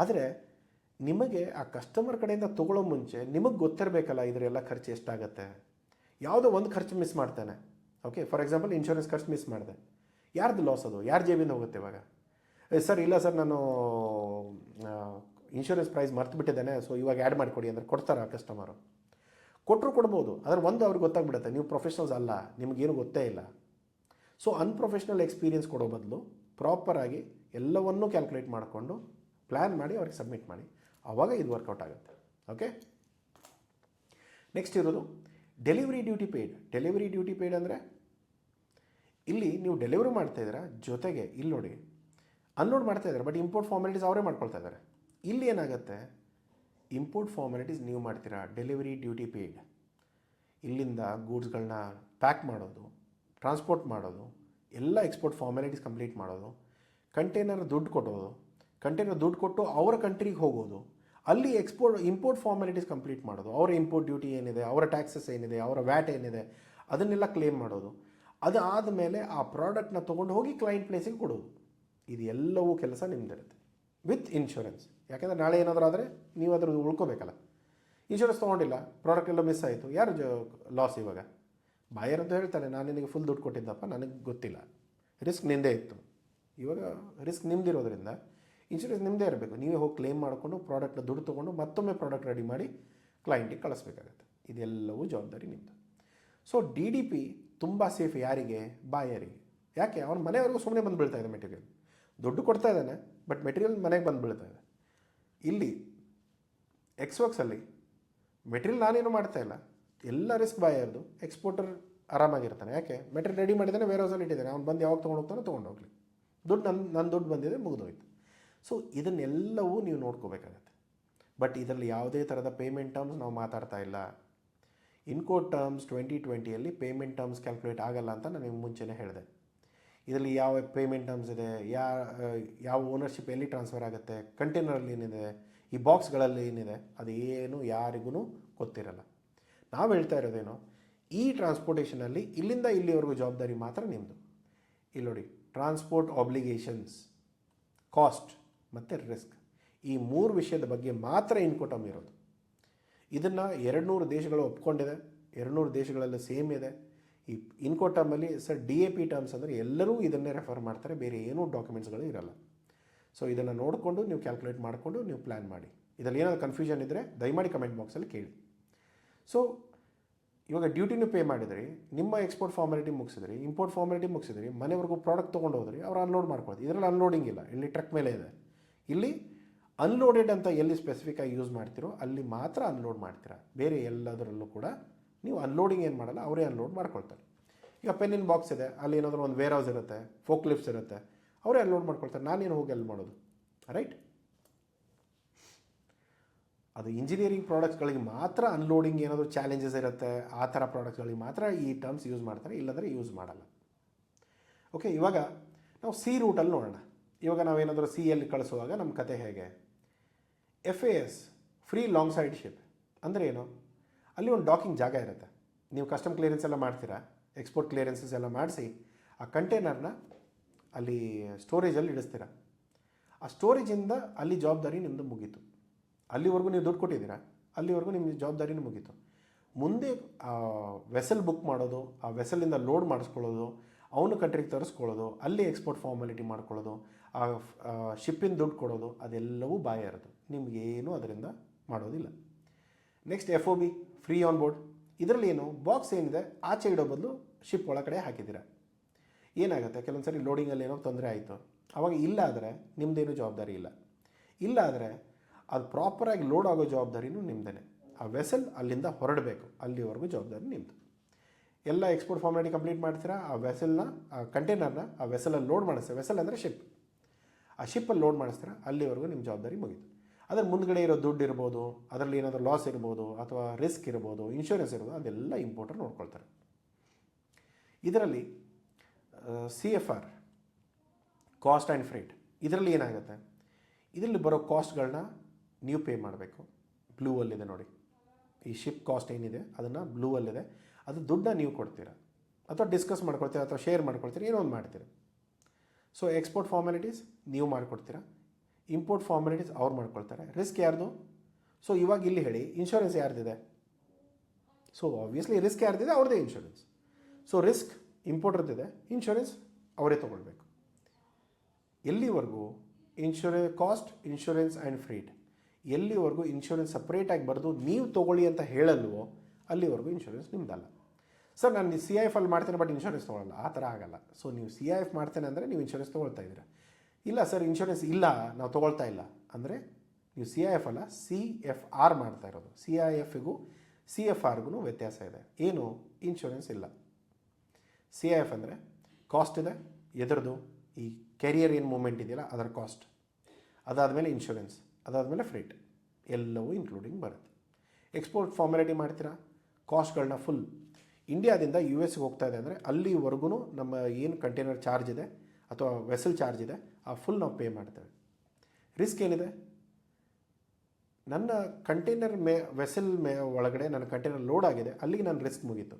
ಆದರೆ ನಿಮಗೆ ಆ ಕಸ್ಟಮರ್ ಕಡೆಯಿಂದ ತೊಗೊಳ್ಳೋ ಮುಂಚೆ ನಿಮಗೆ ಗೊತ್ತಿರಬೇಕಲ್ಲ ಇದರೆಲ್ಲ ಖರ್ಚು ಎಷ್ಟಾಗುತ್ತೆ. ಯಾವುದೋ ಒಂದು ಖರ್ಚು ಮಿಸ್ ಮಾಡ್ತಾನೆ. ಓಕೆ ಫಾರ್ ಎಕ್ಸಾಂಪಲ್ ಇನ್ಶೂರೆನ್ಸ್ ಖರ್ಚು ಮಿಸ್ ಮಾಡಿದೆ. ಯಾರ್ದು ಲಾಸ್ ಅದು? ಯಾರ ಜೇಬಿಂದ ಹೋಗುತ್ತೆ ಇವಾಗ? ಸರ್ ಇಲ್ಲ ಸರ್ ನಾನು ಇನ್ಶೂರೆನ್ಸ್ ಪ್ರೈಸ್ ಮರ್ತು ಬಿಟ್ಟಿದ್ದೇನೆ ಸೊ ಇವಾಗ ಆ್ಯಡ್ ಮಾಡಿಕೊಡಿ ಅಂದರೆ ಕೊಡ್ತಾರೆ ಆ ಕಸ್ಟಮರು ಕೊಟ್ಟರು ಕೊಡ್ಬೋದು. ಆದರೆ ಒಂದು ಅವ್ರಿಗೆ ಗೊತ್ತಾಗ್ಬಿಡುತ್ತೆ, ನೀವು ಪ್ರೊಫೆಷ್ನಲ್ಸ್ ಅಲ್ಲ, ನಿಮಗೇನು ಗೊತ್ತೇ ಇಲ್ಲ. ಸೊ ಅನ್ಪ್ರೊಫೆಷ್ನಲ್ ಎಕ್ಸ್ಪೀರಿಯೆನ್ಸ್ ಕೊಡೋ ಬದಲು ಪ್ರಾಪರಾಗಿ ಎಲ್ಲವನ್ನೂ ಕ್ಯಾಲ್ಕುಲೇಟ್ ಮಾಡಿಕೊಂಡು ಪ್ಲ್ಯಾನ್ ಮಾಡಿ ಅವ್ರಿಗೆ ಸಬ್ಮಿಟ್ ಮಾಡಿ. ಆವಾಗ ಇದು ವರ್ಕೌಟ್ ಆಗುತ್ತೆ. ಓಕೆ ನೆಕ್ಸ್ಟ್ ಇರೋದು delivery duty paid delivery duty paid ಅಂದರೆ, ಇಲ್ಲಿ ನೀವು ಡೆಲಿವರಿ ಮಾಡ್ತಾ ಇದ್ದೀರಾ, ಜೊತೆಗೆ ಇಲ್ಲಿ ನೋಡಿ ಅನ್ಲೋಡ್ ಮಾಡ್ತಾ ಇದ್ದಾರೆ ಬಟ್ ಇಂಪೋರ್ಟ್ ಫಾರ್ಮಾಲಿಟೀಸ್ ಅವರೇ ಮಾಡ್ಕೊಳ್ತಾ ಇದ್ದಾರೆ. ಇಲ್ಲಿ ಏನಾಗುತ್ತೆ ಇಂಪೋರ್ಟ್ ಫಾರ್ಮಾಲಿಟೀಸ್ ನೀವು ಮಾಡ್ತೀರಾ? ಡೆಲಿವರಿ ಡ್ಯೂಟಿ ಪೇಯ್ಡ್ ಇಲ್ಲಿಂದ ಗೂಡ್ಸ್ಗಳನ್ನ ಪ್ಯಾಕ್ ಮಾಡೋದು ಟ್ರಾನ್ಸ್ಪೋರ್ಟ್ ಮಾಡೋದು, ಎಲ್ಲ ಎಕ್ಸ್ಪೋರ್ಟ್ ಫಾರ್ಮಾಲಿಟೀಸ್ ಕಂಪ್ಲೀಟ್ ಮಾಡೋದು ಕಂಟೈನರ್ ದುಡ್ಡು ಕೊಡೋದು ಕಂಟೈನರ್ ದುಡ್ಡು ಕೊಟ್ಟು ಅವರ ಕಂಟ್ರಿಗೆ ಹೋಗೋದು, ಅಲ್ಲಿ ಎಕ್ಸ್ಪೋರ್ಟ್ ಇಂಪೋರ್ಟ್ ಫಾರ್ಮಾಲಿಟೀಸ್ ಕಂಪ್ಲೀಟ್ ಮಾಡೋದು, ಅವರ ಇಂಪೋರ್ಟ್ ಡ್ಯೂಟಿ ಏನಿದೆ, ಅವರ ಟ್ಯಾಕ್ಸಸ್ ಏನಿದೆ, ಅವರ ವ್ಯಾಟ್ ಏನಿದೆ, ಅದನ್ನೆಲ್ಲ ಕ್ಲೇಮ್ ಮಾಡೋದು. ಅದು ಆದಮೇಲೆ ಆ ಪ್ರಾಡಕ್ಟ್ನ ತೊಗೊಂಡು ಹೋಗಿ ಕ್ಲೈಂಟ್ ಪ್ಲೇಸಿಗೆ ಕೊಡೋದು. ಇದೆಲ್ಲವೂ ಕೆಲಸ ನಿಮ್ದಿರುತ್ತೆ. With insurance. ಯಾಕೆಂದರೆ ನಾಳೆ ಏನಾದರೂ ಆದರೆ ನೀವು ಅದ್ರ ಉಳ್ಕೋಬೇಕಲ್ಲ. ಇನ್ಶೂರೆನ್ಸ್ ತೊಗೊಂಡಿಲ್ಲ ಪ್ರಾಡಕ್ಟ್ ಎಲ್ಲ ಮಿಸ್ ಆಯಿತು. ಯಾರು ಲಾಸ್ ಇವಾಗ? ಬಾಯರ್ ಅಂತ ಹೇಳ್ತಾನೆ ನಾನು ನಿನಗೆ ಫುಲ್ ದುಡ್ಡು ಕೊಟ್ಟಿದ್ದಪ್ಪ, ನನಗೆ ಗೊತ್ತಿಲ್ಲ. ರಿಸ್ಕ್ ನಿಂದೇ ಇತ್ತು. ಇವಾಗ ರಿಸ್ಕ್ ನಿಮ್ದಿರೋದ್ರಿಂದ ಇನ್ಶೂರೆನ್ಸ್ ನಿಮ್ಮದೇ ಇರಬೇಕು. ನೀವೇ ಹೋಗಿ ಕ್ಲೇಮ್ ಮಾಡಿಕೊಂಡು ಪ್ರಾಡಕ್ಟ್ನ ದುಡ್ಡು ತೊಗೊಂಡು ಮತ್ತೊಮ್ಮೆ ಪ್ರಾಡಕ್ಟ್ ರೆಡಿ ಮಾಡಿ ಕ್ಲೈಂಟಿಗೆ ಕಳಿಸ್ಬೇಕಾಗತ್ತೆ. ಇದೆಲ್ಲವೂ ಜವಾಬ್ದಾರಿ ನಿಮ್ಮದು ಸೊ ಡಿ ಡಿ ಪಿ ತುಂಬ ಸೇಫ್ ಯಾರಿಗೆ? ಬಾಯರಿಗೆ ಯಾಕೆ? ಅವ್ನ ಮನೆಯವರೆಗೂ ಸುಮ್ಮನೆ ಬಂದು ಬೀಳ್ತಾ ಇದೆ ಮೆಟೀರಿಯಲ್ ದುಡ್ಡು ಕೊಡ್ತಾ ಇದ್ದಾನೆ. ಬಟ್ ಮೆಟೀರಿಯಲ್ ಮನೆಗೆ ಬಂದು ಬೀಳ್ತಾ ಇದೆ. ಇಲ್ಲಿ ಎಕ್ಸ್ವರ್ಕ್ಸಲ್ಲಿ ಮೆಟೀರಿಯಲ್ ನಾನೇನು ಮಾಡ್ತಾ ಇಲ್ಲ. ಎಲ್ಲ ರಿಸ್ಕ್ ಬಾಯರ್ದು ಎಕ್ಸ್ಪೋರ್ಟರ್ ಆರಾಮಾಗಿರ್ತಾನೆ. ಯಾಕೆ? ಮೆಟೀರಿಯಲ್ ರೆಡಿ ಮಾಡಿದ್ದಾನೆ ವೇರ್ ಹೌಸಲ್ಲಿ ಇಟ್ಟಿದ್ದಾನೆ. ಅವ್ನು ಬಂದು ಯಾವಾಗ ತೊಗೊಂಡು ಹೋಗ್ತಾನೆ ತೊಗೊಂಡು ಹೋಗಲಿ. ದುಡ್ಡು ನನ್ನ ನನ್ನ ದುಡ್ಡು ಬಂದಿದೆ, ಮುಗಿದೋಯ್ತು. ಸೊ ಇದನ್ನೆಲ್ಲವೂ ನೀವು ನೋಡ್ಕೋಬೇಕಾಗತ್ತೆ. ಬಟ್ ಇದರಲ್ಲಿ ಯಾವುದೇ ಥರದ ಪೇಮೆಂಟ್ ಟರ್ಮ್ಸ್ ನಾವು ಮಾತಾಡ್ತಾ ಇಲ್ಲ. ಇನ್ಕೋ ಟರ್ಮ್ಸ್ ಟ್ವೆಂಟಿ ಟ್ವೆಂಟಿಯಲ್ಲಿ ಪೇಮೆಂಟ್ ಟರ್ಮ್ಸ್ ಕ್ಯಾಲ್ಕುಲೇಟ್ ಆಗಲ್ಲ ಅಂತ ನಾನು ನಿಮ್ಗೆ ಮುಂಚೆನೇ ಹೇಳಿದೆ. ಇದರಲ್ಲಿ ಯಾವ ಪೇಮೆಂಟ್ ಟರ್ಮ್ಸ್ ಇದೆ, ಯಾ ಯಾವ ಓನರ್ಶಿಪ್ ಎಲ್ಲಿ ಟ್ರಾನ್ಸ್ಫರ್ ಆಗುತ್ತೆ ಕಂಟೈನರಲ್ಲಿ ಏನಿದೆ, ಈ ಬಾಕ್ಸ್ಗಳಲ್ಲಿ ಏನಿದೆ ಅದು ಏನು ಯಾರಿಗೂ ಗೊತ್ತಿರಲ್ಲ. ನಾವು ಹೇಳ್ತಾ ಇರೋದೇನು, ಈ ಟ್ರಾನ್ಸ್ಪೋರ್ಟೇಷನಲ್ಲಿ ಇಲ್ಲಿಂದ ಇಲ್ಲಿವರೆಗೂ ಜವಾಬ್ದಾರಿ ಮಾತ್ರ ನಿಮ್ಮದು ಇಲ್ಲಿ ನೋಡಿ ಟ್ರಾನ್ಸ್ಪೋರ್ಟ್ ಆಬ್ಲಿಗೇಷನ್ಸ್ ಕಾಸ್ಟ್ ಮತ್ತು ರಿಸ್ಕ್ ಈ ಮೂರು ವಿಷಯದ ಬಗ್ಗೆ ಮಾತ್ರ ಇನ್ಕೋಟಮ್ ಇರೋದು. ಇದನ್ನು ಎರಡು ನೂರು ದೇಶಗಳು ಒಪ್ಕೊಂಡಿದೆ ಎರಡು ನೂರು ದೇಶಗಳಲ್ಲಿ ಸೇಮ್ ಇದೆ. ಈ ಇನ್ಕೋ ಟರ್ಮಲ್ಲಿ sir D A P terms ಅಂದರೆ ಎಲ್ಲರೂ ಇದನ್ನೇ ರೆಫರ್ ಮಾಡ್ತಾರೆ, ಬೇರೆ ಏನೂ ಡಾಕ್ಯುಮೆಂಟ್ಸ್ಗಳು ಇರಲ್ಲ. ಸೊ ಇದನ್ನು ನೋಡಿಕೊಂಡು ನೀವು ಕ್ಯಾಲ್ಕುಲೇಟ್ ಮಾಡಿಕೊಂಡು ನೀವು ಪ್ಲ್ಯಾನ್ ಮಾಡಿ. ಇದರಲ್ಲಿ ಏನಾದರೂ ಕನ್ಫ್ಯೂಷನ್ ಇದ್ದರೆ ದಯಮಾಡಿ ಕಮೆಂಟ್ ಬಾಕ್ಸಲ್ಲಿ ಕೇಳಿ. ಸೊ ಇವಾಗ ಡ್ಯೂಟಿನೂ ಪೇ ಮಾಡಿದ್ರಿ, ನಿಮ್ಮ ಎಕ್ಸ್ಪೋರ್ಟ್ ಫಾರ್ಮಾಲಿಟಿ ಮುಗಿಸಿದ್ರಿ ಇಂಪೋರ್ಟ್ ಫಾರ್ಮಾಲಿಟಿ ಮುಗಿಸಿದ್ರಿ, ಮನೆವರೆಗೂ ಪ್ರಾಡಕ್ಟ್ ತೊಗೊಂಡು ಹೋದ್ರಿ ಅವ್ರು ಅನ್ಲೋಡ್ ಮಾಡ್ಕೊಳ್ಳೋದು ಇದರಲ್ಲಿ ಅನ್ಲೋಡಿಂಗ್ ಇಲ್ಲ. ಇಲ್ಲಿ ಟ್ರಕ್ ಮೇಲೆ ಇದೆ. ಇಲ್ಲಿ ಅನ್ಲೋಡೆಡ್ ಅಂತ ಎಲ್ಲಿ ಸ್ಪೆಸಿಫಿಕ್ ಆಗಿ ಯೂಸ್ ಮಾಡ್ತಿರೋ, ಅಲ್ಲಿ ಮಾತ್ರ ಅನ್ಲೋಡ್ ಮಾಡ್ತೀರಾ. ಬೇರೆ ಎಲ್ಲದರಲ್ಲೂ ಕೂಡ ನೀವು ಅನ್ಲೋಡಿಂಗ್ ಏನು ಮಾಡಲ್ಲ, ಅವರೇ ಅನ್ಲೋಡ್ ಮಾಡ್ಕೊಳ್ತಾರೆ. ಈಗ ಪೆನ್ನಿನ ಬಾಕ್ಸ್ ಇದೆ, ಅಲ್ಲಿ ಏನಾದರೂ ಒಂದು ವೇರ್ ಹೌಸ್ ಇರುತ್ತೆ ಫೋಕ್ ಲಿಫ್ಟ್ಸ್ ಇರುತ್ತೆ, ಅವರೇ ಅನ್ಲೋಡ್ ಮಾಡ್ಕೊಳ್ತಾರೆ. ನಾನೇನು ಹೋಗಿ ಅಲ್ಲಿ ಮಾಡೋದು? ರೈಟ್ ಅದು ಇಂಜಿನಿಯರಿಂಗ್ ಪ್ರಾಡಕ್ಟ್ಸ್ಗಳಿಗೆ ಮಾತ್ರ ಅನ್ಲೋಡಿಂಗ್ ಏನಾದರೂ ಚಾಲೆಂಜಸ್ ಇರುತ್ತೆ, ಆ ಥರ ಪ್ರಾಡಕ್ಟ್ಸ್ಗಳಿಗೆ ಮಾತ್ರ ಈ ಟರ್ಮ್ಸ್ ಯೂಸ್ ಮಾಡ್ತಾರೆ, ಇಲ್ಲಂದರೆ ಯೂಸ್ ಮಾಡಲ್ಲ. ಓಕೆ ಇವಾಗ ನಾವು ಸಿ ರೂಟಲ್ಲಿ ನೋಡೋಣ. ಇವಾಗ ನಾವೇನಾದರೂ ಸಿ ಎಲ್ಲಿ ಕಳಿಸುವಾಗ ನಮ್ಮ ಕತೆ ಹೇಗೆ? F A S free long side ship ಅಂದರೆ ಏನು? ಅಲ್ಲಿ ಒಂದು ಡಾಕಿಂಗ್ ಜಾಗ ಇರುತ್ತೆ. ನೀವು ಕಸ್ಟಮ್ ಕ್ಲಿಯರೆನ್ಸ್ ಎಲ್ಲ ಮಾಡ್ತೀರಾ? ಎಕ್ಸ್ಪೋರ್ಟ್ ಕ್ಲಿಯರೆನ್ಸಸ್ ಎಲ್ಲ ಮಾಡಿಸಿ ಆ ಕಂಟೈನರ್ನ ಅಲ್ಲಿ ಸ್ಟೋರೇಜಲ್ಲಿ ಇಡಿಸ್ತೀರ? ಆ ಸ್ಟೋರೇಜಿಂದ ಅಲ್ಲಿ ಜವಾಬ್ದಾರಿ ನಿಮ್ಮದು ಮುಗೀತು. ಅಲ್ಲಿವರೆಗೂ ನೀವು ದುಡ್ಡು ಕೊಟ್ಟಿದ್ದೀರಾ? ಅಲ್ಲಿವರೆಗೂ ನಿಮ್ಮ ಜವಾಬ್ದಾರಿನೂ ಮುಗೀತು. ಮುಂದೆ ವೆಸಲ್ ಬುಕ್ ಮಾಡೋದು, ಆ ವೆಸಲಿಂದ ಲೋಡ್ ಮಾಡಿಸ್ಕೊಳ್ಳೋದು, ಅವನು ಕಂಟ್ರಿಗೆ ತರಿಸ್ಕೊಳ್ಳೋದು, ಅಲ್ಲಿ ಎಕ್ಸ್ಪೋರ್ಟ್ ಫಾರ್ಮಾಲಿಟಿ ಮಾಡ್ಕೊಳ್ಳೋದು, ಆ ಶಿಪ್ಪಿಂದ ದುಡ್ಡು ಕೊಡೋದು, ಅದೆಲ್ಲವೂ ಬಾಯ ಇರೋದು ನಿಮಗೇನು ಅದರಿಂದ ಮಾಡೋದಿಲ್ಲ. Next F O B free on board. ಇದರಲ್ಲಿ ಏನು? ಬಾಕ್ಸ್ ಏನಿದೆ? ಆಚೆ ಇಡೋ ಬದಲು ಶಿಪ್ ಒಳಗಡೆ ಹಾಕಿದ್ದೀರ. ಏನಾಗುತ್ತೆ? ಕೆಲವೊಂದು ಸರಿ ಲೋಡಿಂಗಲ್ಲಿ ಏನೋ ತೊಂದರೆ ಆಯಿತು. ಅವಾಗ ಇಲ್ಲಾದರೆ ನಿಮ್ಮದೇನು ಜವಾಬ್ದಾರಿ ಇಲ್ಲ. ಇಲ್ಲಾದರೆ ಅದು ಪ್ರಾಪರಾಗಿ ಲೋಡ್ ಆಗೋ ಜವಾಬ್ದಾರಿನೂ ನಿಮ್ಮದೇ ಆ ವೆಸಲ್ ಅಲ್ಲಿಂದ ಹೊರಡಬೇಕು. ಅಲ್ಲಿವರೆಗೂ ಜವಾಬ್ದಾರಿ ನಿಮ್ಮದು ಎಲ್ಲ ಎಕ್ಸ್ಪೋರ್ಟ್ ಫಾರ್ಮಾಲಿಟಿ ಕಂಪ್ಲೀಟ್ ಮಾಡ್ತೀರಾ? ಆ ವೆಸಲ್ನ ಆ ಕಂಟೈನರ್ನ ಆ ವೆಸಲಲ್ಲಿ ಲೋಡ್ ಮಾಡಿಸ್ತೀರಾ? ವೆಸಲ್ ಅಂದರೆ ಶಿಪ್ ಆ ಶಿಪ್ಪಲ್ಲಿ ಲೋಡ್ ಮಾಡಿಸ್ತೀರಾ? ಅಲ್ಲಿವರೆಗೂ ನಿಮ್ಮ ಜವಾಬ್ದಾರಿ ಮುಗೀತು. ಅದರ ಮುಂದ್ಗಡೆ ಇರೋ ದುಡ್ಡು ಇರ್ಬೋದು, ಅದರಲ್ಲಿ ಏನಾದರೂ ಲಾಸ್ ಇರ್ಬೋದು ಅಥವಾ ರಿಸ್ಕ್ ಇರ್ಬೋದು ಇನ್ಶೂರೆನ್ಸ್ ಇರ್ಬೋದು, ಅದೆಲ್ಲ ಇಂಪೋರ್ಟರ್ ನೋಡ್ಕೊಳ್ತಾರೆ. ಇದರಲ್ಲಿ C F R cost and freight ಇದರಲ್ಲಿ ಏನಾಗುತ್ತೆ? ಇದರಲ್ಲಿ ಬರೋ ಕಾಸ್ಟ್ಗಳನ್ನ ನೀವು ಪೇ ಮಾಡಬೇಕು. ಬ್ಲೂ ಅಲ್ಲಿದೆ ನೋಡಿ. ಈ ಶಿಪ್ ಕಾಸ್ಟ್ ಏನಿದೆ, ಅದನ್ನು ಬ್ಲೂ ಅಲ್ಲಿದೆ. ಅದು ದುಡ್ಡನ್ನ ನೀವು ಕೊಡ್ತೀರಾ? ಅಥವಾ ಡಿಸ್ಕಸ್ ಮಾಡ್ಕೊಳ್ತೀರಾ? ಅಥವಾ ಶೇರ್ ಮಾಡ್ಕೊಳ್ತೀರಾ? ಏನೋ ಒಂದು ಮಾಡ್ತೀರಾ? ಸೊ ಎಕ್ಸ್ಪೋರ್ಟ್ ಫಾರ್ಮ್ಯಾಲಿಟೀಸ್ ನೀವು ಮಾಡಿಕೊಡ್ತೀರಾ? ಇಂಪೋರ್ಟ್ ಫಾರ್ಮಾಲಿಟೀಸ್ ಅವ್ರು ಮಾಡ್ಕೊಳ್ತಾರೆ. ರಿಸ್ಕ್ ಯಾರ್ದು? ಸೊ ಇವಾಗ ಇಲ್ಲಿ ಹೇಳಿ ಇನ್ಶೂರೆನ್ಸ್ ಯಾರ್ದಿದೆ? ಸೊ ಆಬ್ವಿಯಸ್ಲಿ ರಿಸ್ಕ್ ಯಾರ್ದಿದೆ? ಅವ್ರದ್ದೇ ಇನ್ಶೂರೆನ್ಸ್ ಸೊ ರಿಸ್ಕ್ ಇಂಪೋರ್ಟರ್ದಿದೆ ಇನ್ಶೂರೆನ್ಸ್ ಅವರೇ ತೊಗೊಳ್ಬೇಕು. ಎಲ್ಲಿವರೆಗೂ insure cost insurance and freight ಎಲ್ಲಿವರೆಗೂ ಇನ್ಶೂರೆನ್ಸ್ ಸಪ್ರೇಟಾಗಿ ಬರೆದು ನೀವು ತೊಗೊಳ್ಳಿ ಅಂತ ಹೇಳಲ್ವೋ, ಅಲ್ಲಿವರೆಗೂ ಇನ್ಶೂರೆನ್ಸ್ ನಿಮ್ದಲ್ಲ. ಸರ್ ನಾನು ಸಿ ಐ ಎಫ್ ಅಲ್ಲಿ ಮಾಡ್ತೇನೆ ಬಟ್ ಇನ್ಶೂರೆನ್ಸ್ ತೊಗೊಳಲ್ಲ. ಆ ಥರ ಆಗಲ್ಲ. ಸೊ ನೀವು ಸಿ ಐ ಎಫ್ ಮಾಡ್ತೇನೆ ಅಂದರೆ ನೀವು ಇನ್ಶೂರೆನ್ಸ್ ತೊಗೊಳ್ತಾ ಇದ್ದೀರಾ. ಇಲ್ಲ ಸರ್ ಇನ್ಶೂರೆನ್ಸ್ ಇಲ್ಲ, ನಾವು ತೊಗೊಳ್ತಾ ಇಲ್ಲ. ಅಂದರೆ ನೀವು ಸಿ ಐ ಎಫ್ ಅಲ್ಲ ಸಿ ಎಫ್ ಆರ್ ಮಾಡ್ತಾ ಇರೋದು. ಸಿ ಐ ಎಫ್ಗೂ ಸಿ ಎಫ್ ಆರ್ಗೂ ವ್ಯತ್ಯಾಸ ಇದೆ. ಏನು? ಇನ್ಶೂರೆನ್ಸ್ ಇಲ್ಲ. ಸಿ ಐ ಎಫ್ ಅಂದರೆ ಕಾಸ್ಟ್ ಇದೆ, ಎದುರದು. ಈ ಕೆರಿಯರ್ ಏನು ಮೂಮೆಂಟ್ ಇದೆಯಲ್ಲ, ಅದರ ಕಾಸ್ಟ್ ಅದಾದಮೇಲೆ ಇನ್ಶೂರೆನ್ಸ್ ಅದಾದಮೇಲೆ ಫ್ರೀಟ್ ಎಲ್ಲವೂ ಇನ್ಕ್ಲೂಡಿಂಗ್ ಬರುತ್ತೆ. ಎಕ್ಸ್ಪೋರ್ಟ್ ಫಾರ್ಮಾಲಿಟಿ ಮಾಡ್ತೀರಾ? ಕಾಸ್ಟ್ಗಳನ್ನ ಫುಲ್ ಇಂಡಿಯಾದಿಂದ ಯು ಎಸ್ಗೆ ಹೋಗ್ತಾ ಇದೆ ಅಂದರೆ ಅಲ್ಲಿವರೆಗೂ ನಮ್ಮ ಏನು ಕಂಟೈನರ್ ಚಾರ್ಜ್ ಇದೆ, ಅಥವಾ ವೆಸಲ್ ಚಾರ್ಜ್ ಇದೆ ಆ ಫುಲ್ ನಾವು ಪೇ ಮಾಡ್ತೇವೆ. ರಿಸ್ಕ್ ಏನಿದೆ? ನನ್ನ ಕಂಟೈನರ್ ಮೇ ವೆಸಲ್ ಮೇ ಒಳಗಡೆ ನನ್ನ ಕಂಟೈನರ್ ಲೋಡ್ ಆಗಿದೆ, ಅಲ್ಲಿಗೆ ನನ್ನ ರಿಸ್ಕ್ ಮುಗೀತು.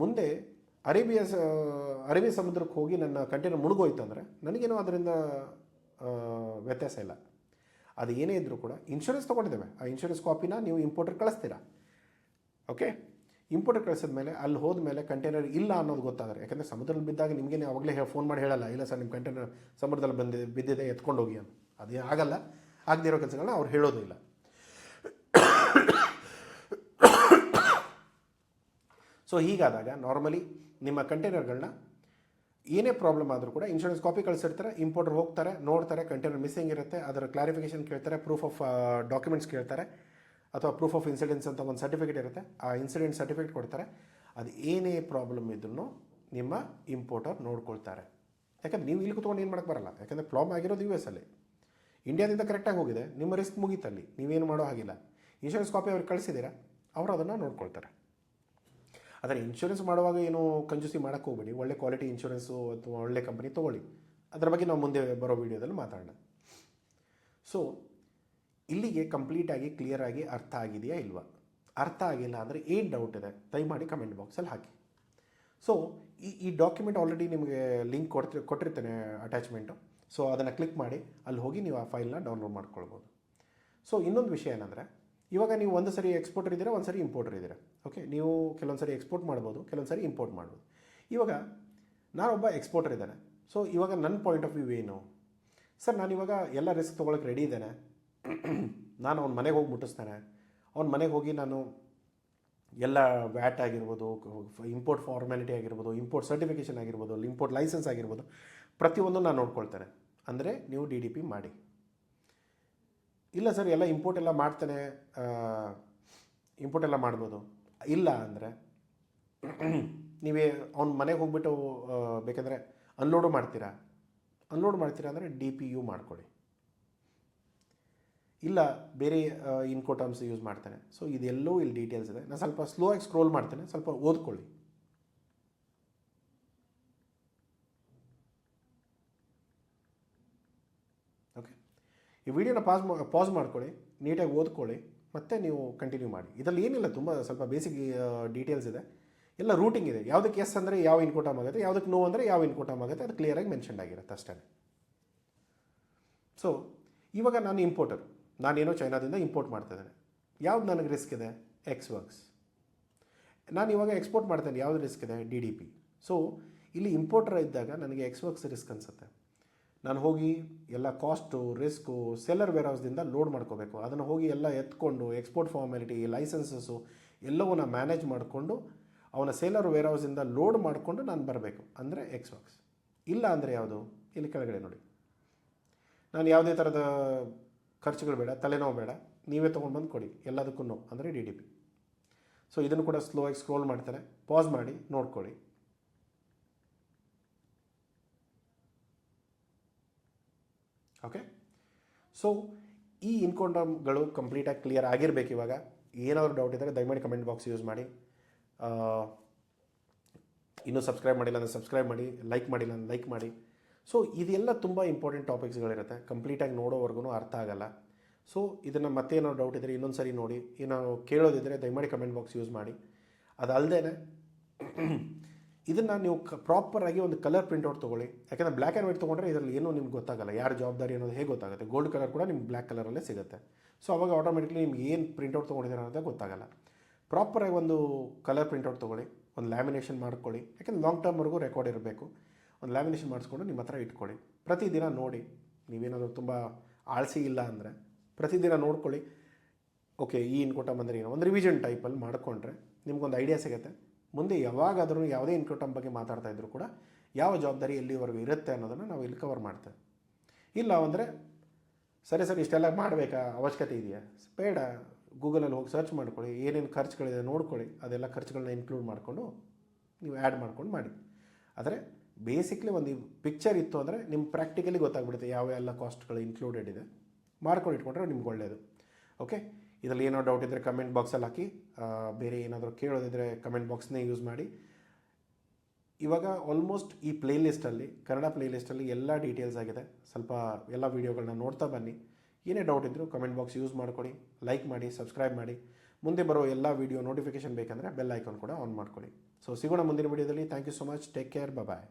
ಮುಂದೆ ಅರೇಬಿಯ ಸ, ಅರೇಬಿಯಾ ಸಮುದ್ರಕ್ಕೆ ಹೋಗಿ ನನ್ನ ಕಂಟೈನರ್ ಮುಳುಗೋಯ್ತು ಅಂದರೆ ನನಗೇನು ಅದರಿಂದ ವ್ಯತ್ಯಾಸ ಇಲ್ಲ. ಅದು ಏನೇ ಇದ್ದರೂ ಕೂಡ ಇನ್ಶೂರೆನ್ಸ್ ತೊಗೊಂಡಿದ್ದೇವೆ. ಆ ಇನ್ಶೂರೆನ್ಸ್ ಕಾಪಿನ ನೀವು ಇಂಪೋರ್ಟರ್ ಕಳಿಸ್ತೀರಾ? ಓಕೆ ಇಂಪೋರ್ಟರ್ ಕಳಿಸಿದ ಮೇಲೆ ಅಲ್ಲಿ ಹೋದ ಮೇಲೆ ಕಂಟೈನರ್ ಇಲ್ಲ ಅನ್ನೋದು ಗೊತ್ತಾದರೆ ಯಾಕಂದರೆ ಸಮುದ್ರದಲ್ಲಿ ಬಿದ್ದಾಗ ನಿಮಗೇನೆ ಅವಾಗಲೇ ಫೋನ್ ಮಾಡಿ ಹೇಳಲ್ಲ, ಇಲ್ಲ ಸರ್ ನಿಮ್ಮ ಕಂಟೈನರ್ ಸಮುದ್ರದಲ್ಲಿ ಬಂದಿದೆ ಬಿದ್ದಿದೆ ಎತ್ಕೊಂಡು ಹೋಗಿ ಅಂತ. ಅದೇ ಆಗಲ್ಲ. ಆಗದಿರೋ ಕೆಲಸಗಳನ್ನ ಅವ್ರು ಹೇಳೋದು ಇಲ್ಲ. ಸೊ ಹೀಗಾದಾಗ ನಾರ್ಮಲಿ ನಿಮ್ಮ ಕಂಟೈನರ್ಗಳನ್ನ ಏನೇ ಪ್ರಾಬ್ಲಮ್ ಆದರೂ ಕೂಡ ಇನ್ಶೂರೆನ್ಸ್ ಕಾಪಿ ಕಳಿಸಿರ್ತಾರೆ ಇಂಪೋರ್ಟರ್ ಹೋಗ್ತಾರೆ, ನೋಡ್ತಾರೆ ಕಂಟೈನರ್ ಮಿಸ್ಸಿಂಗ್ ಇರುತ್ತೆ, ಅದರ ಕ್ಲಾರಿಫಿಕೇಷನ್ ಕೇಳ್ತಾರೆ ಪ್ರೂಫ್ ಆಫ್ ಡಾಕ್ಯುಮೆಂಟ್ಸ್ ಕೇಳ್ತಾರೆ. ಅಥವಾ ಪ್ರೂಫ್ ಆಫ್ ಇನ್ಸಿಡೆನ್ಸ್ ಅಂತ ಒಂದು ಸರ್ಟಿಫಿಕೇಟ್ ಇರುತ್ತೆ. ಆ ಇನ್ಸಿಡೆಂಟ್ ಸರ್ಟಿಫಿಕೇಟ್ ಕೊಡ್ತಾರೆ. ಅದು ಏನೇ ಪ್ರಾಬ್ಲಮ್ ಇದ್ರೂ ನಿಮ್ಮ ಇಂಪೋರ್ಟರ್ ನೋಡ್ಕೊಳ್ತಾರೆ. ಯಾಕಂದ್ರೆ ನೀವು ಇಲ್ಲಿ ಕುತ್ಕೊಂಡು ಏನು ಮಾಡೋಕ್ಕೆ ಬರಲ್ಲ. ಯಾಕಂದರೆ ಪ್ರಾಬ್ಲಮ್ ಆಗಿರೋದು ಯು ಎಸ್ ಅಲ್ಲಿ. ಇಂಡಿಯಾದಿಂದ ಕರೆಕ್ಟಾಗಿ ಹೋಗಿದೆ. ನಿಮ್ಮ ರಿಸ್ಕ್ ಮುಗೀತಲ್ಲಿ. ನೀವೇನು ಮಾಡೋ ಹಾಗಿಲ್ಲ. ಇನ್ಶೂರೆನ್ಸ್ ಕಾಪಿ ಅವ್ರಿಗೆ ಕಳಿಸಿದ್ದೀರಾ? ಅವರು ಅದನ್ನು ನೋಡ್ಕೊಳ್ತಾರೆ. ಆದರೆ ಇನ್ಶೂರೆನ್ಸ್ ಮಾಡುವಾಗ ಏನು ಕಂಜೂಸಿ ಮಾಡೋಕ್ಕೆ ಹೋಗ್ಬೇಡಿ. ಒಳ್ಳೆ ಕ್ವಾಲಿಟಿ ಇನ್ಶೂರೆನ್ಸು ಅಥವಾ ಒಳ್ಳೆ ಕಂಪನಿ ತೊಗೊಳ್ಳಿ. ಅದರ ಬಗ್ಗೆ ನಾವು ಮುಂದೆ ಬರೋ ವೀಡಿಯೋದಲ್ಲಿ ಮಾತಾಡೋಣ. ಸೊ ಇಲ್ಲಿಗೆ ಕಂಪ್ಲೀಟಾಗಿ ಕ್ಲಿಯರಾಗಿ ಅರ್ಥ ಆಗಿದೆಯಾ ಇಲ್ವಾ? ಅರ್ಥ ಆಗಿಲ್ಲ ಅಂದರೆ ಏನು ಡೌಟ್ ಇದೆ? ದಯಮಾಡಿ ಕಮೆಂಟ್ ಬಾಕ್ಸಲ್ಲಿ ಹಾಕಿ. ಸೊ ಈ ಈ ಡಾಕ್ಯುಮೆಂಟ್ ಆಲ್ರೆಡಿ ನಿಮಗೆ ಲಿಂಕ್ ಕೊಡ್ತಿ, ಕೊಟ್ಟಿರ್ತೇನೆ ಅಟ್ಯಾಚ್ಮೆಂಟು ಸೊ ಅದನ್ನು ಕ್ಲಿಕ್ ಮಾಡಿ, ಅಲ್ಲಿ ಹೋಗಿ ನೀವು ಆ ಫೈಲ್ನ ಡೌನ್ಲೋಡ್ ಮಾಡ್ಕೊಳ್ಬೋದು. ಸೊ ಇನ್ನೊಂದು ವಿಷಯ ಏನಂದರೆ, ಇವಾಗ ನೀವು ಒಂದು ಸರಿ ಎಕ್ಸ್ಪೋರ್ಟರ್ ಇದ್ದೀರಾ, ಒಂದು ಸರಿ ಇಂಪೋರ್ಟರ್ ಇದ್ದೀರಾ? ಓಕೆ ನೀವು ಕೆಲವೊಂದು ಸರಿ ಎಕ್ಸ್ಪೋರ್ಟ್ ಮಾಡ್ಬೋದು, ಕೆಲವೊಂದು ಸರಿ ಇಂಪೋರ್ಟ್ ಮಾಡ್ಬೋದು. ಇವಾಗ ನಾನೊಬ್ಬ ಎಕ್ಸ್ಪೋರ್ಟರ್ ಇದ್ದಾನೆ. ಸೊ ಇವಾಗ ನನ್ನ ಪಾಯಿಂಟ್ ಆಫ್ ವ್ಯೂ ಏನು? ಸರ್ ನಾನು ಇವಾಗ ಎಲ್ಲ ರಿಸ್ಕ್ ತೊಗೊಳಕ್ಕೆ ರೆಡಿ ಇದ್ದೇನೆ. ನಾನು ಅವ್ನ ಮನೆಗೆ ಹೋಗಿ ಮುಟ್ಟಿಸ್ತಾನೆ. ಅವ್ನ ಮನೆಗೆ ಹೋಗಿ ನಾನು ಎಲ್ಲ ವ್ಯಾಟ್ ಆಗಿರ್ಬೋದು ಇಂಪೋರ್ಟ್ ಫಾರ್ಮ್ಯಾಲಿಟಿ ಆಗಿರ್ಬೋದು ಇಂಪೋರ್ಟ್ ಸರ್ಟಿಫಿಕೇಷನ್ ಆಗಿರ್ಬೋದು ಇಂಪೋರ್ಟ್ ಲೈಸೆನ್ಸ್ ಆಗಿರ್ಬೋದು ಪ್ರತಿಯೊಂದು ನಾನು ನೋಡ್ಕೊಳ್ತೇನೆ. ಅಂದರೆ ನೀವು ಡಿ ಡಿ ಪಿ ಮಾಡಿ. ಇಲ್ಲ ಸರ್, ಎಲ್ಲ ಇಂಪೋರ್ಟ್ ಎಲ್ಲ ಮಾಡ್ತೇನೆ ಇಂಪೋರ್ಟ್ ಎಲ್ಲ ಮಾಡ್ಬೋದು. ಇಲ್ಲ ಅಂದರೆ ನೀವೇ ಅವ್ನ ಮನೆಗೆ ಹೋಗ್ಬಿಟ್ಟು ಬೇಕಂದರೆ ಅನ್ಲೋಡು ಮಾಡ್ತೀರಾ? ಅನ್ಲೋಡ್ ಮಾಡ್ತೀರಾ ಅಂದರೆ ಡಿ ಪಿ ಯು ಮಾಡ್ಕೊಳ್ಳಿ. ಇಲ್ಲ, ಬೇರೆ ಇನ್ಕೋ ಟರ್ಮ್ಸ್ ಯೂಸ್ ಮಾಡ್ತಾನೆ. ಸೊ ಇದೆಲ್ಲವೂ ಇಲ್ಲಿ ಡೀಟೇಲ್ಸ್ ಇದೆ. ನಾನು ಸ್ವಲ್ಪ ಸ್ಲೋ ಆಗಿ ಸ್ಕ್ರೋಲ್ ಮಾಡ್ತೇನೆ. ಸ್ವಲ್ಪ ಓದ್ಕೊಳ್ಳಿ. ಓಕೆ ಈ ವಿಡಿಯೋನ ಪಾಸ್ ಪಾಸ್ ಮಾಡ್ಕೊಳ್ಳಿ. ನೀಟಾಗಿ ಓದ್ಕೊಳ್ಳಿ. ಮತ್ತೆ ನೀವು ಕಂಟಿನ್ಯೂ ಮಾಡಿ. ಇದರಲ್ಲಿ ಏನಿಲ್ಲ, ತುಂಬ ಸ್ವಲ್ಪ ಬೇಸಿಕ್ ಡೀಟೇಲ್ಸ್ ಇದೆ. ಎಲ್ಲ ರೂಟಿಂಗ್ ಇದೆ. ಯಾವುದಕ್ಕೆ ಎಸ್ ಅಂದರೆ ಯಾವ ಇನ್ಕೋಟಮ್ ಆಗುತ್ತೆ, ಯಾವುದಕ್ಕೆ ನೋ ಅಂದರೆ ಯಾವ ಇನ್ಕೋಟಮ್ ಆಗುತ್ತೆ, ಅದು ಕ್ಲಿಯರಾಗಿ ಮೆನ್ಷನ್ ಆಗಿರುತ್ತೆ ಅಷ್ಟೇ. ಸೊ ಇವಾಗ ನಾನು ಇಂಪೋರ್ಟರ್ ನಾನೇನೋ ಚೈನಾದಿಂದ ಇಂಪೋರ್ಟ್ ಮಾಡ್ತಾ ಇದ್ದೇನೆ. ಯಾವ್ದು ನನಗೆ ರಿಸ್ಕ್ ಇದೆ? ಎಕ್ಸ್ ವರ್ಕ್ಸ್ ನಾನು ಇವಾಗ ಎಕ್ಸ್ಪೋರ್ಟ್ ಮಾಡ್ತೇನೆ ಯಾವ್ದು ರಿಸ್ಕ್ ಇದೆ? ಡಿ ಡಿ ಪಿ ಸೊ ಇಲ್ಲಿ ಇಂಪೋರ್ಟರ್ ಇದ್ದಾಗ ನನಗೆ ಎಕ್ಸ್ ವರ್ಕ್ಸ್ ರಿಸ್ಕ್ ಅನಿಸುತ್ತೆ. ನಾನು ಹೋಗಿ ಎಲ್ಲ ಕಾಸ್ಟು ರಿಸ್ಕು ಸೆಲ್ಲರ್ ವೇರ್ಹೌಸ್ದಿಂದ ಲೋಡ್ ಮಾಡ್ಕೋಬೇಕು. ಅದನ್ನು ಹೋಗಿ ಎಲ್ಲ ಎತ್ಕೊಂಡು ಎಕ್ಸ್ಪೋರ್ಟ್ ಫಾರ್ಮಾಲಿಟಿ ಲೈಸೆನ್ಸಸ್ಸು ಎಲ್ಲವನ್ನ ಮ್ಯಾನೇಜ್ ಮಾಡಿಕೊಂಡು, ಅವನ ಸೇಲರ್ ವೇರ್ಹೌಸಿಂದ ಲೋಡ್ ಮಾಡಿಕೊಂಡು ನಾನು ಬರಬೇಕು. ಅಂದರೆ ಎಕ್ಸ್ ವರ್ಕ್ಸ್ ಇಲ್ಲ ಅಂದರೆ ಯಾವುದು? ಇಲ್ಲಿ ಕೆಳಗಡೆ ನೋಡಿ. ನಾನು ಯಾವುದೇ ಥರದ ಖರ್ಚುಗಳು ಬೇಡ, ತಲೆನೋವು ಬೇಡ, ನೀವೇ ತೊಗೊಂಡು ಬಂದು ಕೊಡಿ ಎಲ್ಲದಕ್ಕೂ ನೋ ಅಂದರೆ ಡಿ ಡಿ ಪಿ ಸೊ ಇದನ್ನು ಕೂಡ ಸ್ಲೋ ಆಗಿ ಸ್ಕ್ರೋಲ್ ಮಾಡ್ತಾರೆ ಪಾಸ್ ಮಾಡಿ, ನೋಡ್ಕೊಳ್ಳಿ. ಓಕೆ ಸೊ ಈ ಇನ್ಕೌಂಟಮ್ಗಳು ಕಂಪ್ಲೀಟಾಗಿ ಕ್ಲಿಯರ್ ಆಗಿರಬೇಕು ಇವಾಗ. ಏನಾದರೂ ಡೌಟ್ ಇದ್ದರೆ ದಯಮಾಡಿ ಕಮೆಂಟ್ ಬಾಕ್ಸ್ ಯೂಸ್ ಮಾಡಿ. ಇನ್ನೂ ಸಬ್ಸ್ಕ್ರೈಬ್ ಮಾಡಿಲ್ಲ ಅಂದರೆ ಸಬ್ಸ್ಕ್ರೈಬ್ ಮಾಡಿ ಲೈಕ್ ಮಾಡಿಲ್ಲ ಅಂದರೆ ಲೈಕ್ ಮಾಡಿ. ಸೊ ಇದೆಲ್ಲ ತುಂಬ ಇಂಪಾರ್ಟೆಂಟ್ ಟಾಪಿಕ್ಸ್ಗಳಿರುತ್ತೆ ಕಂಪ್ಲೀಟಾಗಿ ನೋಡೋವರೆಗೂ ಅರ್ಥ ಆಗಲ್ಲ. ಸೊ ಇದನ್ನು ಮತ್ತೆ ಏನೋ ಡೌಟ್ ಇದ್ದರೆ ಇನ್ನೊಂದು ಸರಿ ನೋಡಿ. ಏನೋ ಕೇಳೋದಿದ್ದರೆ ದಯಮಾಡಿ ಕಮೆಂಟ್ ಬಾಕ್ಸ್ ಯೂಸ್ ಮಾಡಿ. ಅದಲ್ಲದೆ ಇದನ್ನು ನೀವು ಕ ಪ್ರಾಪರಾಗಿ ಒಂದು ಕಲರ್ ಪ್ರಿಂಟ್ಔಟ್ ತೊಗೊಳ್ಳಿ. ಯಾಕಂದರೆ ಬ್ಲ್ಯಾಕ್ ಆ್ಯಂಡ್ ವೈಟ್ ತೊಗೊಂಡ್ರೆ ಇದರಲ್ಲಿ ಏನೂ ನಿಮ್ಗೆ ಗೊತ್ತಾಗಲ್ಲ. ಯಾರು ಜವಾಬ್ದಾರಿ ಅನ್ನೋದು ಹೇಗೆ ಗೊತ್ತಾಗುತ್ತೆ? ಗೋಲ್ಡ್ ಕಲರ್ ಕೂಡ ನಿಮ್ಗೆ ಬ್ಲ್ಯಾಕ್ ಕಲರಲ್ಲೇ ಸಿಗುತ್ತೆ. ಸೊ ಅವಾಗ ಆಟೋಮೆಟಿಕ್ಲಿ ನಿಮ್ಗೆ ಏನು ಪ್ರಿಂಟ್ಔಟ್ ತೊಗೊಂಡಿದ್ದಾರೆ ಅನ್ನೋದೇ ಗೊತ್ತಾಗಲ್ಲ. ಪ್ರಾಪರಾಗಿ ಒಂದು ಕಲರ್ ಪ್ರಿಂಟ್ಔಟ್ ತೊಗೊಳ್ಳಿ. ಒಂದು ಲ್ಯಾಮಿನೇಷನ್ ಮಾಡ್ಕೊಳ್ಳಿ. ಯಾಕಂದ್ರೆ ಲಾಂಗ್ ಟರ್ಮ್ವರೆಗೂ ರೆಕಾರ್ಡ್ ಇರಬೇಕು. ಒಂದು ಲ್ಯಾಮಿನೇಷನ್ ಮಾಡಿಸ್ಕೊಂಡು ನಿಮ್ಮ ಹತ್ರ ಇಟ್ಕೊಳ್ಳಿ. ಪ್ರತಿದಿನ ನೋಡಿ. ನೀವೇನಾದರೂ ತುಂಬ ಆಳ್ಸಿ ಇಲ್ಲ ಅಂದರೆ ಪ್ರತಿದಿನ ನೋಡ್ಕೊಳ್ಳಿ. ಓಕೆ, ಈ ಇನ್ಕೋಟಮ್ ಅಂದರೆ ಏನೋ? ಒಂದು ರಿವಿಷನ್ ಟೈಪಲ್ಲಿ ಮಾಡಿಕೊಂಡ್ರೆ ನಿಮ್ಗೊಂದು ಐಡಿಯಾ ಸಿಗುತ್ತೆ. ಮುಂದೆ ಯಾವಾಗಾದರೂ ಯಾವುದೇ ಇನ್ಕೋಟಮ್ ಬಗ್ಗೆ ಮಾತಾಡ್ತಾ ಇದ್ದರೂ ಕೂಡ ಯಾವ ಜವಾಬ್ದಾರಿ ಎಲ್ಲಿವರೆಗೂ ಇರುತ್ತೆ ಅನ್ನೋದನ್ನು ನಾವು ಇಲ್ಲಿ ಕವರ್ ಮಾಡ್ತೇವೆ. ಇಲ್ಲ ಅಂದರೆ, ಸರಿ ಸರಿ, ಇಷ್ಟೆಲ್ಲ ಮಾಡಬೇಕಾ? ಅವಶ್ಯಕತೆ ಇದೆಯಾ? ಬೇಡ. ಗೂಗಲಲ್ಲಿ ಹೋಗಿ ಸರ್ಚ್ ಮಾಡ್ಕೊಳ್ಳಿ. ಏನೇನು ಖರ್ಚುಗಳಿದೆ ನೋಡ್ಕೊಳ್ಳಿ. ಅದೆಲ್ಲ ಖರ್ಚುಗಳನ್ನ ಇನ್ಕ್ಲೂಡ್ ಮಾಡಿಕೊಂಡು ನೀವು ಆ್ಯಡ್ ಮಾಡ್ಕೊಂಡು ಮಾಡಿ. ಆದರೆ ಬೇಸಿಕ್ಲಿ ಒಂದು ಪಿಕ್ಚರ್ ಇತ್ತು ಅಂದರೆ ನಿಮ್ಮ ಪ್ರಾಕ್ಟಿಕಲಿ ಗೊತ್ತಾಗ್ಬಿಡುತ್ತೆ ಯಾವ ಎಲ್ಲ ಕಾಸ್ಟ್ಗಳು ಇನ್ಕ್ಲೂಡೆಡ್ ಇದೆ. ಮಾಡ್ಕೊಂಡು ಇಟ್ಕೊಂಡ್ರೆ ನಿಮ್ಗೆ ಒಳ್ಳೆಯದು ಓಕೆ ಇದರಲ್ಲಿ ಏನೋ ಡೌಟ್ ಇದ್ದರೆ ಕಮೆಂಟ್ ಬಾಕ್ಸಲ್ಲಿ ಹಾಕಿ ಬೇರೆ ಏನಾದರೂ ಕೇಳೋದಿದ್ದರೆ ಕಮೆಂಟ್ ಬಾಕ್ಸ್ನೇ ಯೂಸ್ ಮಾಡಿ. ಇವಾಗ ಆಲ್ಮೋಸ್ಟ್ ಈ ಪ್ಲೇಲಿಸ್ಟಲ್ಲಿ ಕನ್ನಡ ಪ್ಲೇಲಿಸ್ಟಲ್ಲಿ ಎಲ್ಲ ಡೀಟೇಲ್ಸ್ ಆಗಿದೆ. ಸ್ವಲ್ಪ ಎಲ್ಲ ವೀಡಿಯೋಗಳನ್ನ ನೋಡ್ತಾ ಬನ್ನಿ. ಏನೇ ಡೌಟ್ ಇದ್ದರೂ ಕಮೆಂಟ್ ಬಾಕ್ಸ್ ಯೂಸ್ ಮಾಡ್ಕೊಳ್ಳಿ ಲೈಕ್ ಮಾಡಿ ಸಬ್ಸ್ಕ್ರೈಬ್ ಮಾಡಿ. ಮುಂದೆ ಬರೋ ಎಲ್ಲ ವೀಡಿಯೋ ನೋಟಿಫಿಕೇಶನ್ ಬೇಕಂದರೆ ಬೆಲ್ ಐಕಾನ್ ಕೂಡ ಆನ್ ಮಾಡ್ಕೊಳ್ಳಿ. ಸೊ ಸಿಗೋಣ ಮುಂದಿನ ವೀಡಿಯೋದಲ್ಲಿ thank you so much take care bye